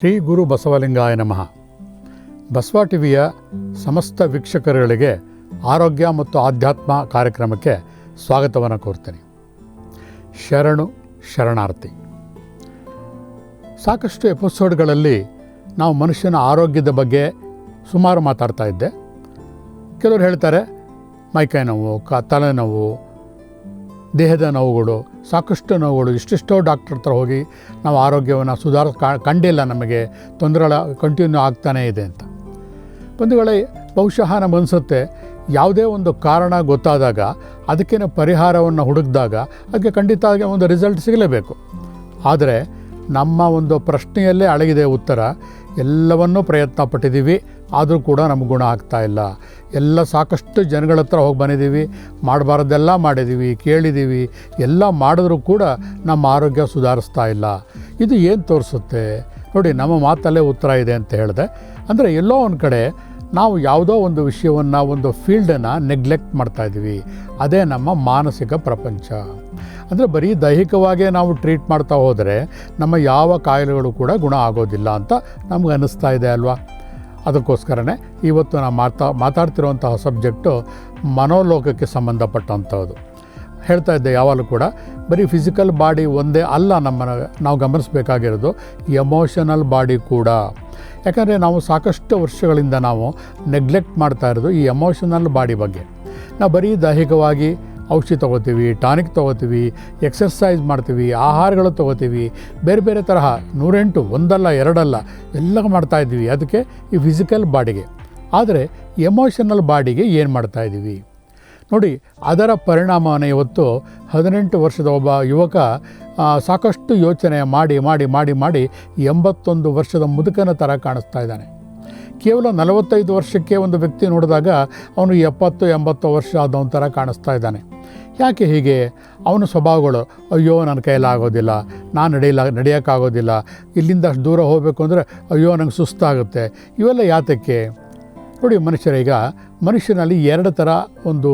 ಶ್ರೀ ಗುರು ಬಸವಲಿಂಗಾಯ ನಮಃ. ಬಸವ ಟಿವಿಯ ಸಮಸ್ತ ವೀಕ್ಷಕರುಗಳಿಗೆ ಆರೋಗ್ಯ ಮತ್ತು ಆಧ್ಯಾತ್ಮ ಕಾರ್ಯಕ್ರಮಕ್ಕೆ ಸ್ವಾಗತವನ್ನು ಕೋರ್ತೇನೆ. ಶರಣು, ಶರಣಾರ್ಥಿ. ಸಾಕಷ್ಟು ಎಪಿಸೋಡ್ಗಳಲ್ಲಿ ನಾವು ಮನುಷ್ಯನ ಆರೋಗ್ಯದ ಬಗ್ಗೆ ಸುಮಾರು ಮಾತಾಡ್ತಾ ಇದ್ದೆ. ಕೆಲವರು ಹೇಳ್ತಾರೆ, ಮೈಕೈ ನೋವು, ಕ, ತಲೆನೋವು ದೇಹದ ನೋವುಗಳು, ಸಾಕಷ್ಟು ನೋವುಗಳು, ಇಷ್ಟಿಷ್ಟೋ ಡಾಕ್ಟ್ರ್ ಹತ್ರ ಹೋಗಿ ನಾವು ಆರೋಗ್ಯವನ್ನು ಸುಧಾರ ಕಂಡಿಲ್ಲ ನಮಗೆ, ತೊಂದರೆಗಳ ಕಂಟಿನ್ಯೂ ಆಗ್ತಾನೇ ಇದೆ ಅಂತ. ಬಂಧುಗಳೇ, ಬಹುಶಃ ನಮಗನ್ಸುತ್ತೆ ಯಾವುದೇ ಒಂದು ಕಾರಣ ಗೊತ್ತಾದಾಗ, ಅದಕ್ಕೇನು ಪರಿಹಾರವನ್ನು ಹುಡುಕಿದಾಗ, ಅದಕ್ಕೆ ಖಂಡಿತ ಒಂದು ರಿಸಲ್ಟ್ ಸಿಗಲೇಬೇಕು. ಆದರೆ, ನಮ್ಮ ಒಂದು ಪ್ರಶ್ನೆಯಲ್ಲೇ ಅಳಗಿದೆ ಉತ್ತರ, ಎಲ್ಲವನ್ನೂ ಪ್ರಯತ್ನ ಪಟ್ಟಿದ್ದೀವಿ ಆದರೂ ಕೂಡ ನಮ್ಗೆ ಗುಣ ಆಗ್ತಾ ಇಲ್ಲ. ಎಲ್ಲ ಸಾಕಷ್ಟು ಜನಗಳ ಹತ್ರ ಹೋಗಿ ಬಂದಿದ್ದೀವಿ ಮಾಡಬಾರ್ದೆಲ್ಲ ಮಾಡಿದ್ದೀವಿ ಕೇಳಿದ್ದೀವಿ ಎಲ್ಲ ಮಾಡಿದ್ರೂ ಕೂಡ ನಮ್ಮ ಆರೋಗ್ಯ ಸುಧಾರಿಸ್ತಾ ಇಲ್ಲ. ಇದು ಏನು ತೋರಿಸುತ್ತೆ? ನೋಡಿ, ನಮ್ಮ ಮಾತಲ್ಲೇ ಉತ್ತರ ಇದೆ ಅಂತ ಹೇಳಿದೆ. ಅಂದರೆ ಎಲ್ಲೋ ಒಂದು ಕಡೆ ನಾವು ಯಾವುದೋ ಒಂದು ವಿಷಯವನ್ನು, ಒಂದು ಫೀಲ್ಡನ್ನು ನೆಗ್ಲೆಕ್ಟ್ ಮಾಡ್ತಾಯಿದ್ವಿ ಅದೇ ನಮ್ಮ ಮಾನಸಿಕ ಪ್ರಪಂಚ. ಅಂದರೆ ಬರೀ ದೈಹಿಕವಾಗೇ ನಾವು ಟ್ರೀಟ್ ಮಾಡ್ತಾ ಹೋದರೆ ನಮ್ಮ ಯಾವ ಕಾಯಿಲೆಗಳು ಕೂಡ ಗುಣ ಆಗೋದಿಲ್ಲ ಅಂತ ನಮ್ಗೆ ಅನ್ನಿಸ್ತಾ ಇದೆ ಅಲ್ವಾ? ಅದಕ್ಕೋಸ್ಕರನೇ ಇವತ್ತು ನಾನು ಮಾತಾ ಮಾತಾಡ್ತಿರುವಂತಹ ಸಬ್ಜೆಕ್ಟು ಮನೋಲೋಕಕ್ಕೆ ಸಂಬಂಧಪಟ್ಟಂಥದ್ದು. ಹೇಳ್ತಾ ಇದ್ದೆ ಯಾವಾಗಲೂ ಕೂಡ, ಬರೀ ಫಿಸಿಕಲ್ ಬಾಡಿ ಒಂದೇ ಅಲ್ಲ ನಮ್ಮ ನಾವು ಗಮನಿಸಬೇಕಾಗಿರೋದು ಎಮೋಷನಲ್ ಬಾಡಿ ಕೂಡ. ಯಾಕಂದರೆ ನಾವು ಸಾಕಷ್ಟು ವರ್ಷಗಳಿಂದ ನಾವು ನೆಗ್ಲೆಕ್ಟ್ ಮಾಡ್ತಾ ಇರೋದು ಈ ಎಮೋಷನಲ್ ಬಾಡಿ ಬಗ್ಗೆ. ನಾವು ಬರೀ ದೈಹಿಕವಾಗಿ ಔಷಧಿ ತೊಗೋತೀವಿ, ಟಾನಿಕ್ ತೊಗೋತೀವಿ ಎಕ್ಸರ್ಸೈಸ್ ಮಾಡ್ತೀವಿ, ಆಹಾರಗಳು ತೊಗೋತೀವಿ, ಬೇರೆ ಬೇರೆ ತರಹ, ನೂರೆಂಟು, ಒಂದಲ್ಲ, ಎರಡಲ್ಲ, ಎಲ್ಲ ಮಾಡ್ತಾ ಇದ್ದೀವಿ. ಅದಕ್ಕೆ ಈ ಫಿಸಿಕಲ್ ಬಾಡಿಗೆ. ಆದರೆ ಎಮೋಷನಲ್ ಬಾಡಿಗೆ ಏನು ಮಾಡ್ತಾ ಇದ್ದೀವಿ? ನೋಡಿ, ಅದರ ಪರಿಣಾಮವನ್ನು ಇವತ್ತು ಹದಿನೆಂಟು ವರ್ಷದ ಒಬ್ಬ ಯುವಕ ಸಾಕಷ್ಟು ಯೋಚನೆ ಮಾಡಿ ಮಾಡಿ ಮಾಡಿ ಮಾಡಿ ಎಂಬತ್ತೊಂದು ವರ್ಷದ ಮುದುಕನ ಥರ ಕಾಣಿಸ್ತಾ ಇದ್ದಾನೆ. ಕೇವಲ ನಲವತ್ತೈದು ವರ್ಷಕ್ಕೆ ಒಂದು ವ್ಯಕ್ತಿ ನೋಡಿದಾಗ ಅವನು ಎಪ್ಪತ್ತು, ಎಂಬತ್ತು ವರ್ಷ ಆದವನ ಥರ ಕಾಣಿಸ್ತಾ ಇದ್ದಾನೆ. ಯಾಕೆ ಹೀಗೆ? ಅವನ ಸ್ವಭಾವಗಳು, ಅಯ್ಯೋ, ನನ್ನ ಕೈಲಾಗೋದಿಲ್ಲ ನಾನು ನಡೆಯಲ್ಲ, ನಡೆಯೋಕ್ಕಾಗೋದಿಲ್ಲ, ಇಲ್ಲಿಂದ ಅಷ್ಟು ದೂರ ಹೋಗಬೇಕು ಅಂದರೆ, ಅಯ್ಯೋ, ನಂಗೆ ಸುಸ್ತಾಗುತ್ತೆ. ಇವೆಲ್ಲ ಯಾತಕ್ಕೆ? ನೋಡಿ ಮನುಷ್ಯರೀಗ ಮನುಷ್ಯನಲ್ಲಿ ಎರಡು ಥರ ಒಂದು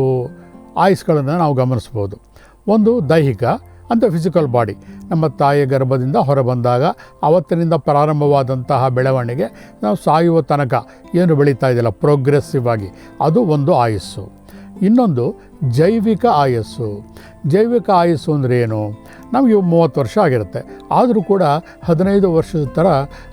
ಆಯುಸ್ಗಳನ್ನು ನಾವು ಗಮನಿಸ್ಬೋದು. ಒಂದು ದೈಹಿಕ ಅಂತ ಫಿಸಿಕಲ್ ಬಾಡಿ ನಮ್ಮ ತಾಯಿಯ ಗರ್ಭದಿಂದ ಹೊರಬಂದಾಗ ಅವತ್ತಿನಿಂದ ಪ್ರಾರಂಭವಾದಂತಹ ಬೆಳವಣಿಗೆ ನಾವು ಸಾಯುವ ತನಕ ಏನು ಬೆಳೀತಾ ಇದೆಯಲ್ಲ? ಪ್ರೋಗ್ರೆಸಿವ್ ಆಗಿ. ಅದು ಒಂದು ಆಯಸ್ಸು. ಇನ್ನೊಂದು ಜೈವಿಕ ಆಯಸ್ಸು. ಜೈವಿಕ ಆಯಸ್ಸು ಅಂದರೆ ಏನು? ನಮಗೆ ಮೂವತ್ತು ವರ್ಷ ಆಗಿರುತ್ತೆ. ಆದರೂ ಕೂಡ ಹದಿನೈದು ವರ್ಷದ ಥರ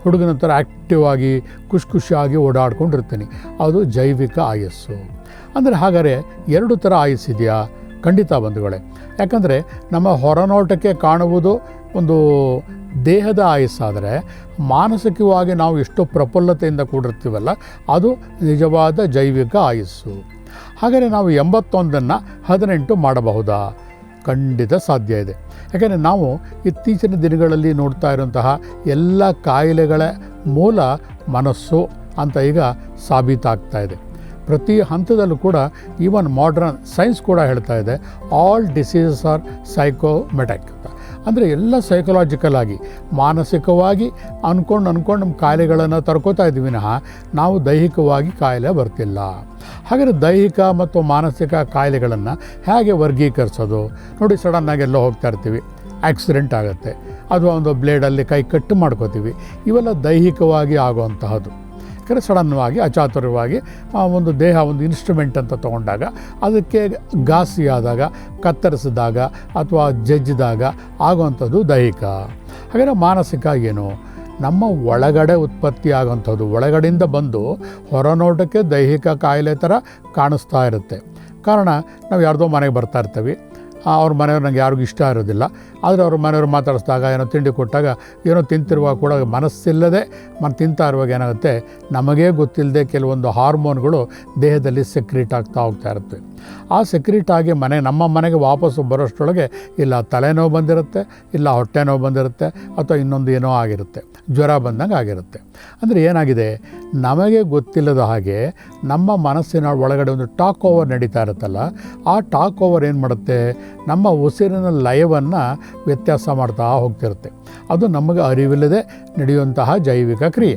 ಹುಡುಗನ ಥರ ಆ್ಯಕ್ಟಿವ್ ಆಗಿ ಖುಷಿ ಖುಷಿಯಾಗಿ ಓಡಾಡ್ಕೊಂಡಿರ್ತೀನಿ. ಅದು ಜೈವಿಕ ಆಯಸ್ಸು. ಅಂದರೆ ಹಾಗಾದರೆ ಎರಡು ಥರ ಆಯಸ್ಸಿದೆಯಾ? ಖಂಡಿತ ಬಂಧುಗಳೇ. ಯಾಕಂದರೆ ನಮ್ಮ ಹೊರನೋಟಕ್ಕೆ ಕಾಣುವುದು ಒಂದು ದೇಹದ ಆಯಸ್ಸಾದರೆ ಮಾನಸಿಕವಾಗಿ ನಾವು ಎಷ್ಟು ಪ್ರಫುಲ್ಲತೆಯಿಂದ ಕೂಡಿರ್ತೀವಲ್ಲ, ಅದು ನಿಜವಾದ ಜೈವಿಕ ಆಯಸ್ಸು. ಹಾಗೆಯೇ ನಾವು ಎಂಬತ್ತೊಂದನ್ನು ಹದಿನೆಂಟು ಮಾಡಬಹುದಾ? ಖಂಡಿತ ಸಾಧ್ಯ ಇದೆ. ಯಾಕೆಂದರೆ ನಾವು ಇತ್ತೀಚಿನ ದಿನಗಳಲ್ಲಿ ನೋಡ್ತಾ ಇರುವಂತಹ ಎಲ್ಲ ಕಾಯಿಲೆಗಳ ಮೂಲ ಮನಸ್ಸು ಅಂತ ಈಗ ಸಾಬೀತಾಗ್ತಾ ಇದೆ. ಪ್ರತಿ ಹಂತದಲ್ಲೂ ಕೂಡ ಈವನ್ ಮಾಡ್ರನ್ ಸೈನ್ಸ್ ಕೂಡ ಹೇಳ್ತಾ ಇದೆ ಆಲ್ ಡಿಸೀಸಸ್ ಆರ್ ಸೈಕೋಮೆಟಿಕ್ ಅಂದರೆ ಎಲ್ಲ ಸೈಕಲಾಜಿಕಲ್ ಆಗಿ, ಮಾನಸಿಕವಾಗಿ ಅಂದ್ಕೊಂಡು ಅಂದ್ಕೊಂಡು ನಮ್ಮ ಕಾಯಿಲೆಗಳನ್ನು ತರ್ಕೋತಾ ಇದ್ದೀವಿ ವಿನಃ, ನಾವು ದೈಹಿಕವಾಗಿ ಕಾಯಿಲೆ ಬರ್ತಿಲ್ಲ. ಹಾಗಾದರೆ ದೈಹಿಕ ಮತ್ತು ಮಾನಸಿಕ ಕಾಯಿಲೆಗಳನ್ನು ಹೇಗೆ ವರ್ಗೀಕರಿಸೋದು? ನೋಡಿ ಸಡನ್ನಾಗಿ ಎಲ್ಲೋ ಹೋಗ್ತಾ ಇರ್ತೀವಿ ಆಕ್ಸಿಡೆಂಟ್ ಆಗುತ್ತೆ ಅಥವಾ ಒಂದು ಬ್ಲೇಡಲ್ಲಿ ಕೈ ಕಟ್ಟು ಮಾಡ್ಕೋತೀವಿ, ಇವೆಲ್ಲ ದೈಹಿಕವಾಗಿ ಆಗುವಂತಹದ್ದು. ಯಾಕಂದರೆ ಸಡನ್ವಾಗಿ ಅಚಾತುರ್ಯವಾಗಿ ಒಂದು ದೇಹ ಒಂದು ಇನ್ಸ್ಟ್ರೂಮೆಂಟ್ ಅಂತ ತೊಗೊಂಡಾಗ, ಅದಕ್ಕೆ ಘಾಸಿಯಾದಾಗ ಕತ್ತರಿಸಿದಾಗ ಅಥವಾ ಜಜ್ಜಿದಾಗ ಆಗುವಂಥದ್ದು ದೈಹಿಕ. ಹಾಗೆಯೇ ಮಾನಸಿಕ ಏನು? ನಮ್ಮ ಒಳಗಡೆ ಉತ್ಪತ್ತಿ ಆಗುವಂಥದ್ದು ಒಳಗಡೆಯಿಂದ ಬಂದು ಹೊರನೋಟಕ್ಕೆ ದೈಹಿಕ ಕಾಯಿಲೆ ಥರ ಕಾಣಿಸ್ತಾ ಇರುತ್ತೆ. ಕಾರಣ, ನಾವು ಯಾರ್ದೋ ಮನೆಗೆ ಬರ್ತಾ ಇರ್ತೀವಿ. ಅವ್ರ ಮನೆಯವ್ರು ನಂಗೆ ಯಾರಿಗೂ ಇಷ್ಟ ಇರೋದಿಲ್ಲ. ಆದರೆ ಅವ್ರ ಮನೆಯವರು ಮಾತಾಡಿಸಿದಾಗ, ಏನೋ ತಿಂಡಿ ಕೊಟ್ಟಾಗ, ಏನೋ ತಿಂತಿರುವಾಗ ಕೂಡ ಮನಸ್ಸಿಲ್ಲದೆ ಮನ ತಿಂತಾ ಇರುವಾಗ ಏನಾಗುತ್ತೆ, ನಮಗೇ ಗೊತ್ತಿಲ್ಲದೆ ಕೆಲವೊಂದು ಹಾರ್ಮೋನ್ಗಳು ದೇಹದಲ್ಲಿ ಸೆಕ್ರೀಟ್ ಆಗ್ತಾ ಹೋಗ್ತಾ ಇರುತ್ತೆ. ಆ ಸೆಕ್ರೀಟ್ ಆಗಿ ಮನೆ, ನಮ್ಮ ಮನೆಗೆ ವಾಪಸ್ಸು ಬರೋಷ್ಟರೊಳಗೆ ಇಲ್ಲ ತಲೆನೋವು ಬಂದಿರುತ್ತೆ, ಇಲ್ಲ ಹೊಟ್ಟೆ ನೋವು ಬಂದಿರುತ್ತೆ, ಅಥವಾ ಇನ್ನೊಂದು ಏನೋ ಆಗಿರುತ್ತೆ, ಜ್ವರ ಬಂದಂಗೆ ಆಗಿರುತ್ತೆ. ಅಂದರೆ ಏನಾಗಿದೆ, ನಮಗೆ ಗೊತ್ತಿಲ್ಲದ ಹಾಗೆ ನಮ್ಮ ಮನಸ್ಸಿನ ಒಳಗಡೆ ಒಂದು ಟಾಕ್ ಓವರ್ ನಡೀತಾ ಇರುತ್ತಲ್ಲ, ಆ ಟಾಕ್ ಓವರ್ ಏನು ಮಾಡುತ್ತೆ ನಮ್ಮ ಉಸಿರಿನ ಲಯವನ್ನು ವ್ಯತ್ಯಾಸ ಮಾಡ್ತಾ ಹೋಗ್ತಿರುತ್ತೆ. ಅದು ನಮಗೆ ಅರಿವಿಲ್ಲದೆ ನಡೆಯುವಂತಹ ಜೈವಿಕ ಕ್ರಿಯೆ.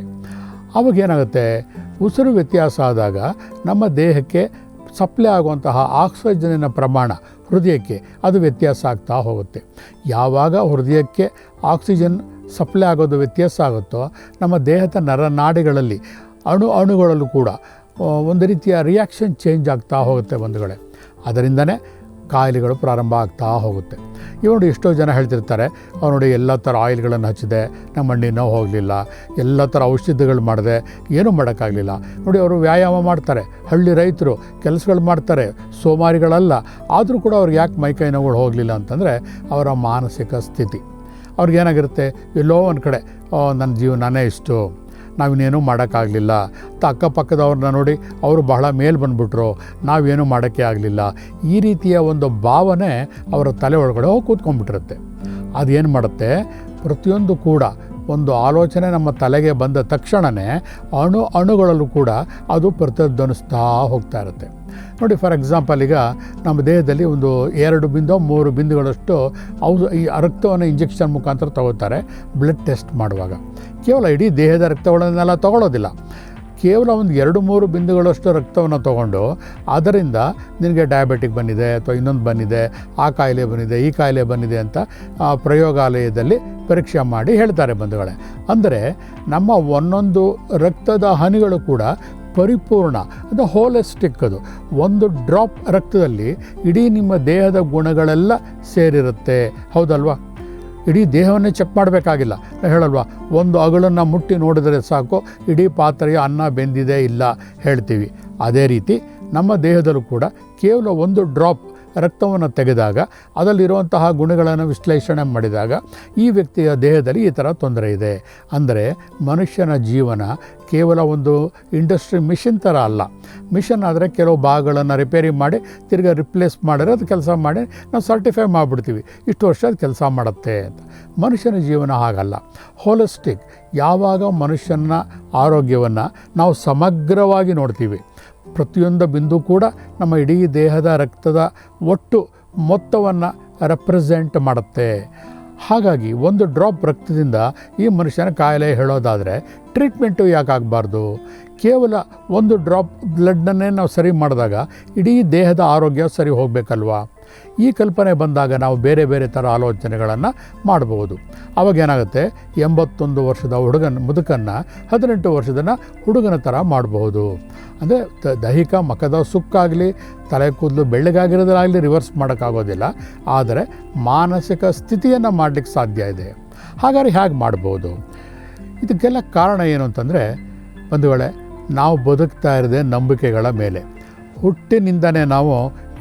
ಅವಾಗ ಏನಾಗುತ್ತೆ? ಉಸಿರು ವ್ಯತ್ಯಾಸ ಆದಾಗ ನಮ್ಮ ದೇಹಕ್ಕೆ ಸಪ್ಲೈ ಆಗುವಂತಹ ಆಕ್ಸಿಜನಿನ ಪ್ರಮಾಣ ಹೃದಯಕ್ಕೆ ಅದು ವ್ಯತ್ಯಾಸ ಆಗ್ತಾ ಹೋಗುತ್ತೆ. ಯಾವಾಗ ಹೃದಯಕ್ಕೆ ಆಕ್ಸಿಜನ್ ಸಪ್ಲೈ ಆಗೋದು ವ್ಯತ್ಯಾಸ ಆಗುತ್ತೋ, ನಮ್ಮ ದೇಹದ ನರನಾಡಿಗಳಲ್ಲಿ ಅಣು ಅಣುಗಳಲ್ಲೂ ಕೂಡ ಒಂದು ರೀತಿಯ ರಿಯಾಕ್ಷನ್ ಚೇಂಜ್ ಆಗ್ತಾ ಹೋಗುತ್ತೆ ಬಂಧುಗಳೇ. ಅದರಿಂದನೇ ಕಾಯಿಲೆಗಳು ಪ್ರಾರಂಭ ಆಗ್ತಾ ಹೋಗುತ್ತೆ. ನೋಡಿ ಎಷ್ಟೋ ಜನ ಹೇಳ್ತಿರ್ತಾರೆ ಅವ್ರು ನೋಡಿ ಎಲ್ಲ ಥರ ಆಯಿಲ್ಗಳನ್ನು ಹಚ್ಚಿದೆ ನಮ್ಮ ಮಂಡಿ ನೋವು ಹೋಗಲಿಲ್ಲ ಎಲ್ಲ ಥರ ಔಷಧಿಗಳು ಮಾಡಿದೆ ಏನೂ ಮಾಡೋಕ್ಕಾಗಲಿಲ್ಲ. ನೋಡಿ ಅವರು ವ್ಯಾಯಾಮ ಮಾಡ್ತಾರೆ ಹಳ್ಳಿ ರೈತರು ಕೆಲಸಗಳು ಮಾಡ್ತಾರೆ ಸೋಮಾರಿಗಳಲ್ಲ ಆದರೂ ಕೂಡ ಅವ್ರಿಗೆ ಯಾಕೆ ಮೈಕೈ ನೋವುಗಳು ಹೋಗಲಿಲ್ಲ ಅಂತಂದರೆ ಅವರ ಮಾನಸಿಕ ಸ್ಥಿತಿ. ಅವ್ರಿಗೇನಾಗಿರುತ್ತೆ ಎಲ್ಲೋ ಒಂದು ಕಡೆ "ಓ, ನನ್ನ ಜೀವನನೇ ಇಷ್ಟು. ನಾವಿನ್ನೇನೂ ಮಾಡೋಕ್ಕಾಗಲಿಲ್ಲ. ಅಕ್ಕಪಕ್ಕದವ್ರನ್ನ ನೋಡಿ ಅವರು ಬಹಳ ಮೇಲೆ ಬಂದುಬಿಟ್ರು. ನಾವೇನೂ ಮಾಡೋಕ್ಕೆ ಆಗಲಿಲ್ಲ. ಈ ರೀತಿಯ ಒಂದು ಭಾವನೆ ಅವರ ತಲೆ ಒಳಗಡೆ ಹೋಗಿ ಕೂತ್ಕೊಂಡ್ಬಿಟ್ಟಿರುತ್ತೆ. ಅದೇನು ಮಾಡುತ್ತೆ? ಪ್ರತಿಯೊಂದು ಕೂಡ ಒಂದು ಆಲೋಚನೆ ನಮ್ಮ ತಲೆಗೆ ಬಂದ ತಕ್ಷಣವೇ ಅಣು ಅಣುಗಳಲ್ಲೂ ಕೂಡ ಅದು ಪ್ರತಿಧ್ವನಿಸ್ತಾ ಹೋಗ್ತಾ ಇರುತ್ತೆ. ನೋಡಿ ಫಾರ್ ಎಕ್ಸಾಂಪಲ್ ಈಗ ನಮ್ಮ ದೇಹದಲ್ಲಿ ಒಂದು ಎರಡು ಬಿಂದು ಮೂರು ಬಿಂದುಗಳಷ್ಟು ಅವು ಈ ರಕ್ತವನ್ನು ಇಂಜೆಕ್ಷನ್ ಮುಖಾಂತರ ತಗೋತಾರೆ ಬ್ಲಡ್ ಟೆಸ್ಟ್ ಮಾಡುವಾಗ. ಕೇವಲ ಇಡೀ ದೇಹದ ರಕ್ತಗಳನ್ನೆಲ್ಲ ತಗೊಳ್ಳೋದಿಲ್ಲ. ಕೇವಲ ಒಂದು ಎರಡು ಮೂರು ಬಿಂದುಗಳಷ್ಟು ರಕ್ತವನ್ನು ತಗೊಂಡು ಅದರಿಂದ ನಿನಗೆ ಡಯಾಬೆಟಿಕ್ ಬಂದಿದೆ ಅಥವಾ ಇನ್ನೊಂದು ಬಂದಿದೆ, ಆ ಕಾಯಿಲೆ ಬಂದಿದೆ, ಈ ಕಾಯಿಲೆ ಬಂದಿದೆ ಅಂತ ಪ್ರಯೋಗಾಲಯದಲ್ಲಿ ಪರೀಕ್ಷೆ ಮಾಡಿ ಹೇಳ್ತಾರೆ ಬಂಧುಗಳೇ. ಅಂದರೆ ನಮ್ಮ ಒಂದೊಂದು ರಕ್ತದ ಹನಿಗಳು ಕೂಡ ಪರಿಪೂರ್ಣ, ಅದು ಹೋಲಿಸ್ಟಿಕ್ ಅದು. ಒಂದು ಡ್ರಾಪ್ ರಕ್ತದಲ್ಲಿ ಇಡೀ ನಿಮ್ಮ ದೇಹದ ಗುಣಗಳೆಲ್ಲ ಸೇರಿರುತ್ತೆ. ಹೌದಲ್ವಾ? ಇಡೀ ದೇಹವನ್ನೇ ಚೆಕ್ ಮಾಡಬೇಕಾಗಿಲ್ಲ. ನಾನು ಹೇಳಲ್ವಾ, ಒಂದು ಅಗಳನ್ನು ಮುಟ್ಟಿ ನೋಡಿದರೆ ಸಾಕು, ಇಡೀ ಪಾತ್ರೆಯ ಅನ್ನ ಬೆಂದಿದೆ ಇಲ್ಲ ಹೇಳ್ತೀವಿ. ಅದೇ ರೀತಿ ನಮ್ಮ ದೇಹದಲ್ಲೂ ಕೂಡ ಕೇವಲ ಒಂದು ಡ್ರಾಪ್ ರಕ್ತವನ್ನು ತೆಗೆದಾಗ, ಅದರಲ್ಲಿರುವಂತಹ ಗುಣಗಳನ್ನು ವಿಶ್ಲೇಷಣೆ ಮಾಡಿದಾಗ ಈ ವ್ಯಕ್ತಿಯ ದೇಹದಲ್ಲಿ ಈ ಥರ ತೊಂದರೆ ಇದೆ. ಅಂದರೆ ಮನುಷ್ಯನ ಜೀವನ ಕೇವಲ ಒಂದು ಇಂಡಸ್ಟ್ರಿ ಮಿಷಿನ್ ಥರ ಅಲ್ಲ. ಮಿಷನ್ ಆದರೆ ಕೆಲವು ಭಾಗಗಳನ್ನು ರಿಪೇರಿ ಮಾಡಿ, ತಿರ್ಗಿ ರಿಪ್ಲೇಸ್ ಮಾಡಿದ್ರೆ ಅದು ಕೆಲಸ ಮಾಡಿ, ನಾವು ಸರ್ಟಿಫೈ ಮಾಡಿಬಿಡ್ತೀವಿ. ಇಷ್ಟು ವರ್ಷ ಅದು ಕೆಲಸ ಮಾಡುತ್ತೆ ಅಂತ. ಮನುಷ್ಯನ ಜೀವನ ಹಾಗಲ್ಲ. ಹೋಲಿಸ್ಟಿಕ್ ಯಾವಾಗ ಮನುಷ್ಯನ ಆರೋಗ್ಯವನ್ನು ನಾವು ಸಮಗ್ರವಾಗಿ ನೋಡ್ತೀವಿ. ಪ್ರತಿಯೊಂದು ಬಿಂದು ಕೂಡ ನಮ್ಮ ಇಡೀ ದೇಹದ ರಕ್ತದ ಒಟ್ಟು ಮೊತ್ತವನ್ನು ರೆಪ್ರೆಸೆಂಟ್ ಮಾಡುತ್ತೆ. ಹಾಗಾಗಿ ಒಂದು ಡ್ರಾಪ್ ರಕ್ತದಿಂದ ಈ ಮನುಷ್ಯನ ಕಾಯಿಲೆ ಹೇಳೋದಾದರೆ ಟ್ರೀಟ್ಮೆಂಟು ಯಾಕಾಗಬಾರ್ದು ಕೇವಲ ಒಂದು ಡ್ರಾಪ್ ಬ್ಲಡ್ಡನ್ನೇ ನಾವು ಸರಿ ಮಾಡಿದಾಗ ಇಡೀ ದೇಹದ ಆರೋಗ್ಯ ಸರಿ ಹೋಗಬೇಕಲ್ವಾ? ಈ ಕಲ್ಪನೆ ಬಂದಾಗ ನಾವು ಬೇರೆ ಬೇರೆ ಥರ ಆಲೋಚನೆಗಳನ್ನು ಮಾಡಬಹುದು. ಅವಾಗ ಏನಾಗುತ್ತೆ? ಎಂಬತ್ತೊಂದು ವರ್ಷದ ಹುಡುಗನ, ಮುದುಕನ್ನು ಹದಿನೆಂಟು ವರ್ಷದನ್ನು ಹುಡುಗನ ಥರ ಮಾಡಬಹುದು. ಅಂದರೆ ದೈಹಿಕ ಮಖದ ಸುಕ್ಕಾಗಲಿ, ತಲೆ ಕೂದಲು ಬೆಳ್ಳಗಾಗಿರೋದಾಗಲಿ ರಿವರ್ಸ್ ಮಾಡೋಕ್ಕಾಗೋದಿಲ್ಲ. ಆದರೆ ಮಾನಸಿಕ ಸ್ಥಿತಿಯನ್ನು ಮಾಡಲಿಕ್ಕೆ ಸಾಧ್ಯ ಇದೆ. ಹಾಗಾದ್ರೆ ಹೇಗೆ ಮಾಡ್ಬೋದು ಇದಕ್ಕೆಲ್ಲ ಕಾರಣ ಏನು ಅಂತಂದರೆ ಒಂದು ವೇಳೆ ನಾವು ಬದುಕ್ತಾ ಇರದೆ ನಂಬಿಕೆಗಳ ಮೇಲೆ. ಹುಟ್ಟಿನಿಂದನೇ ನಾವು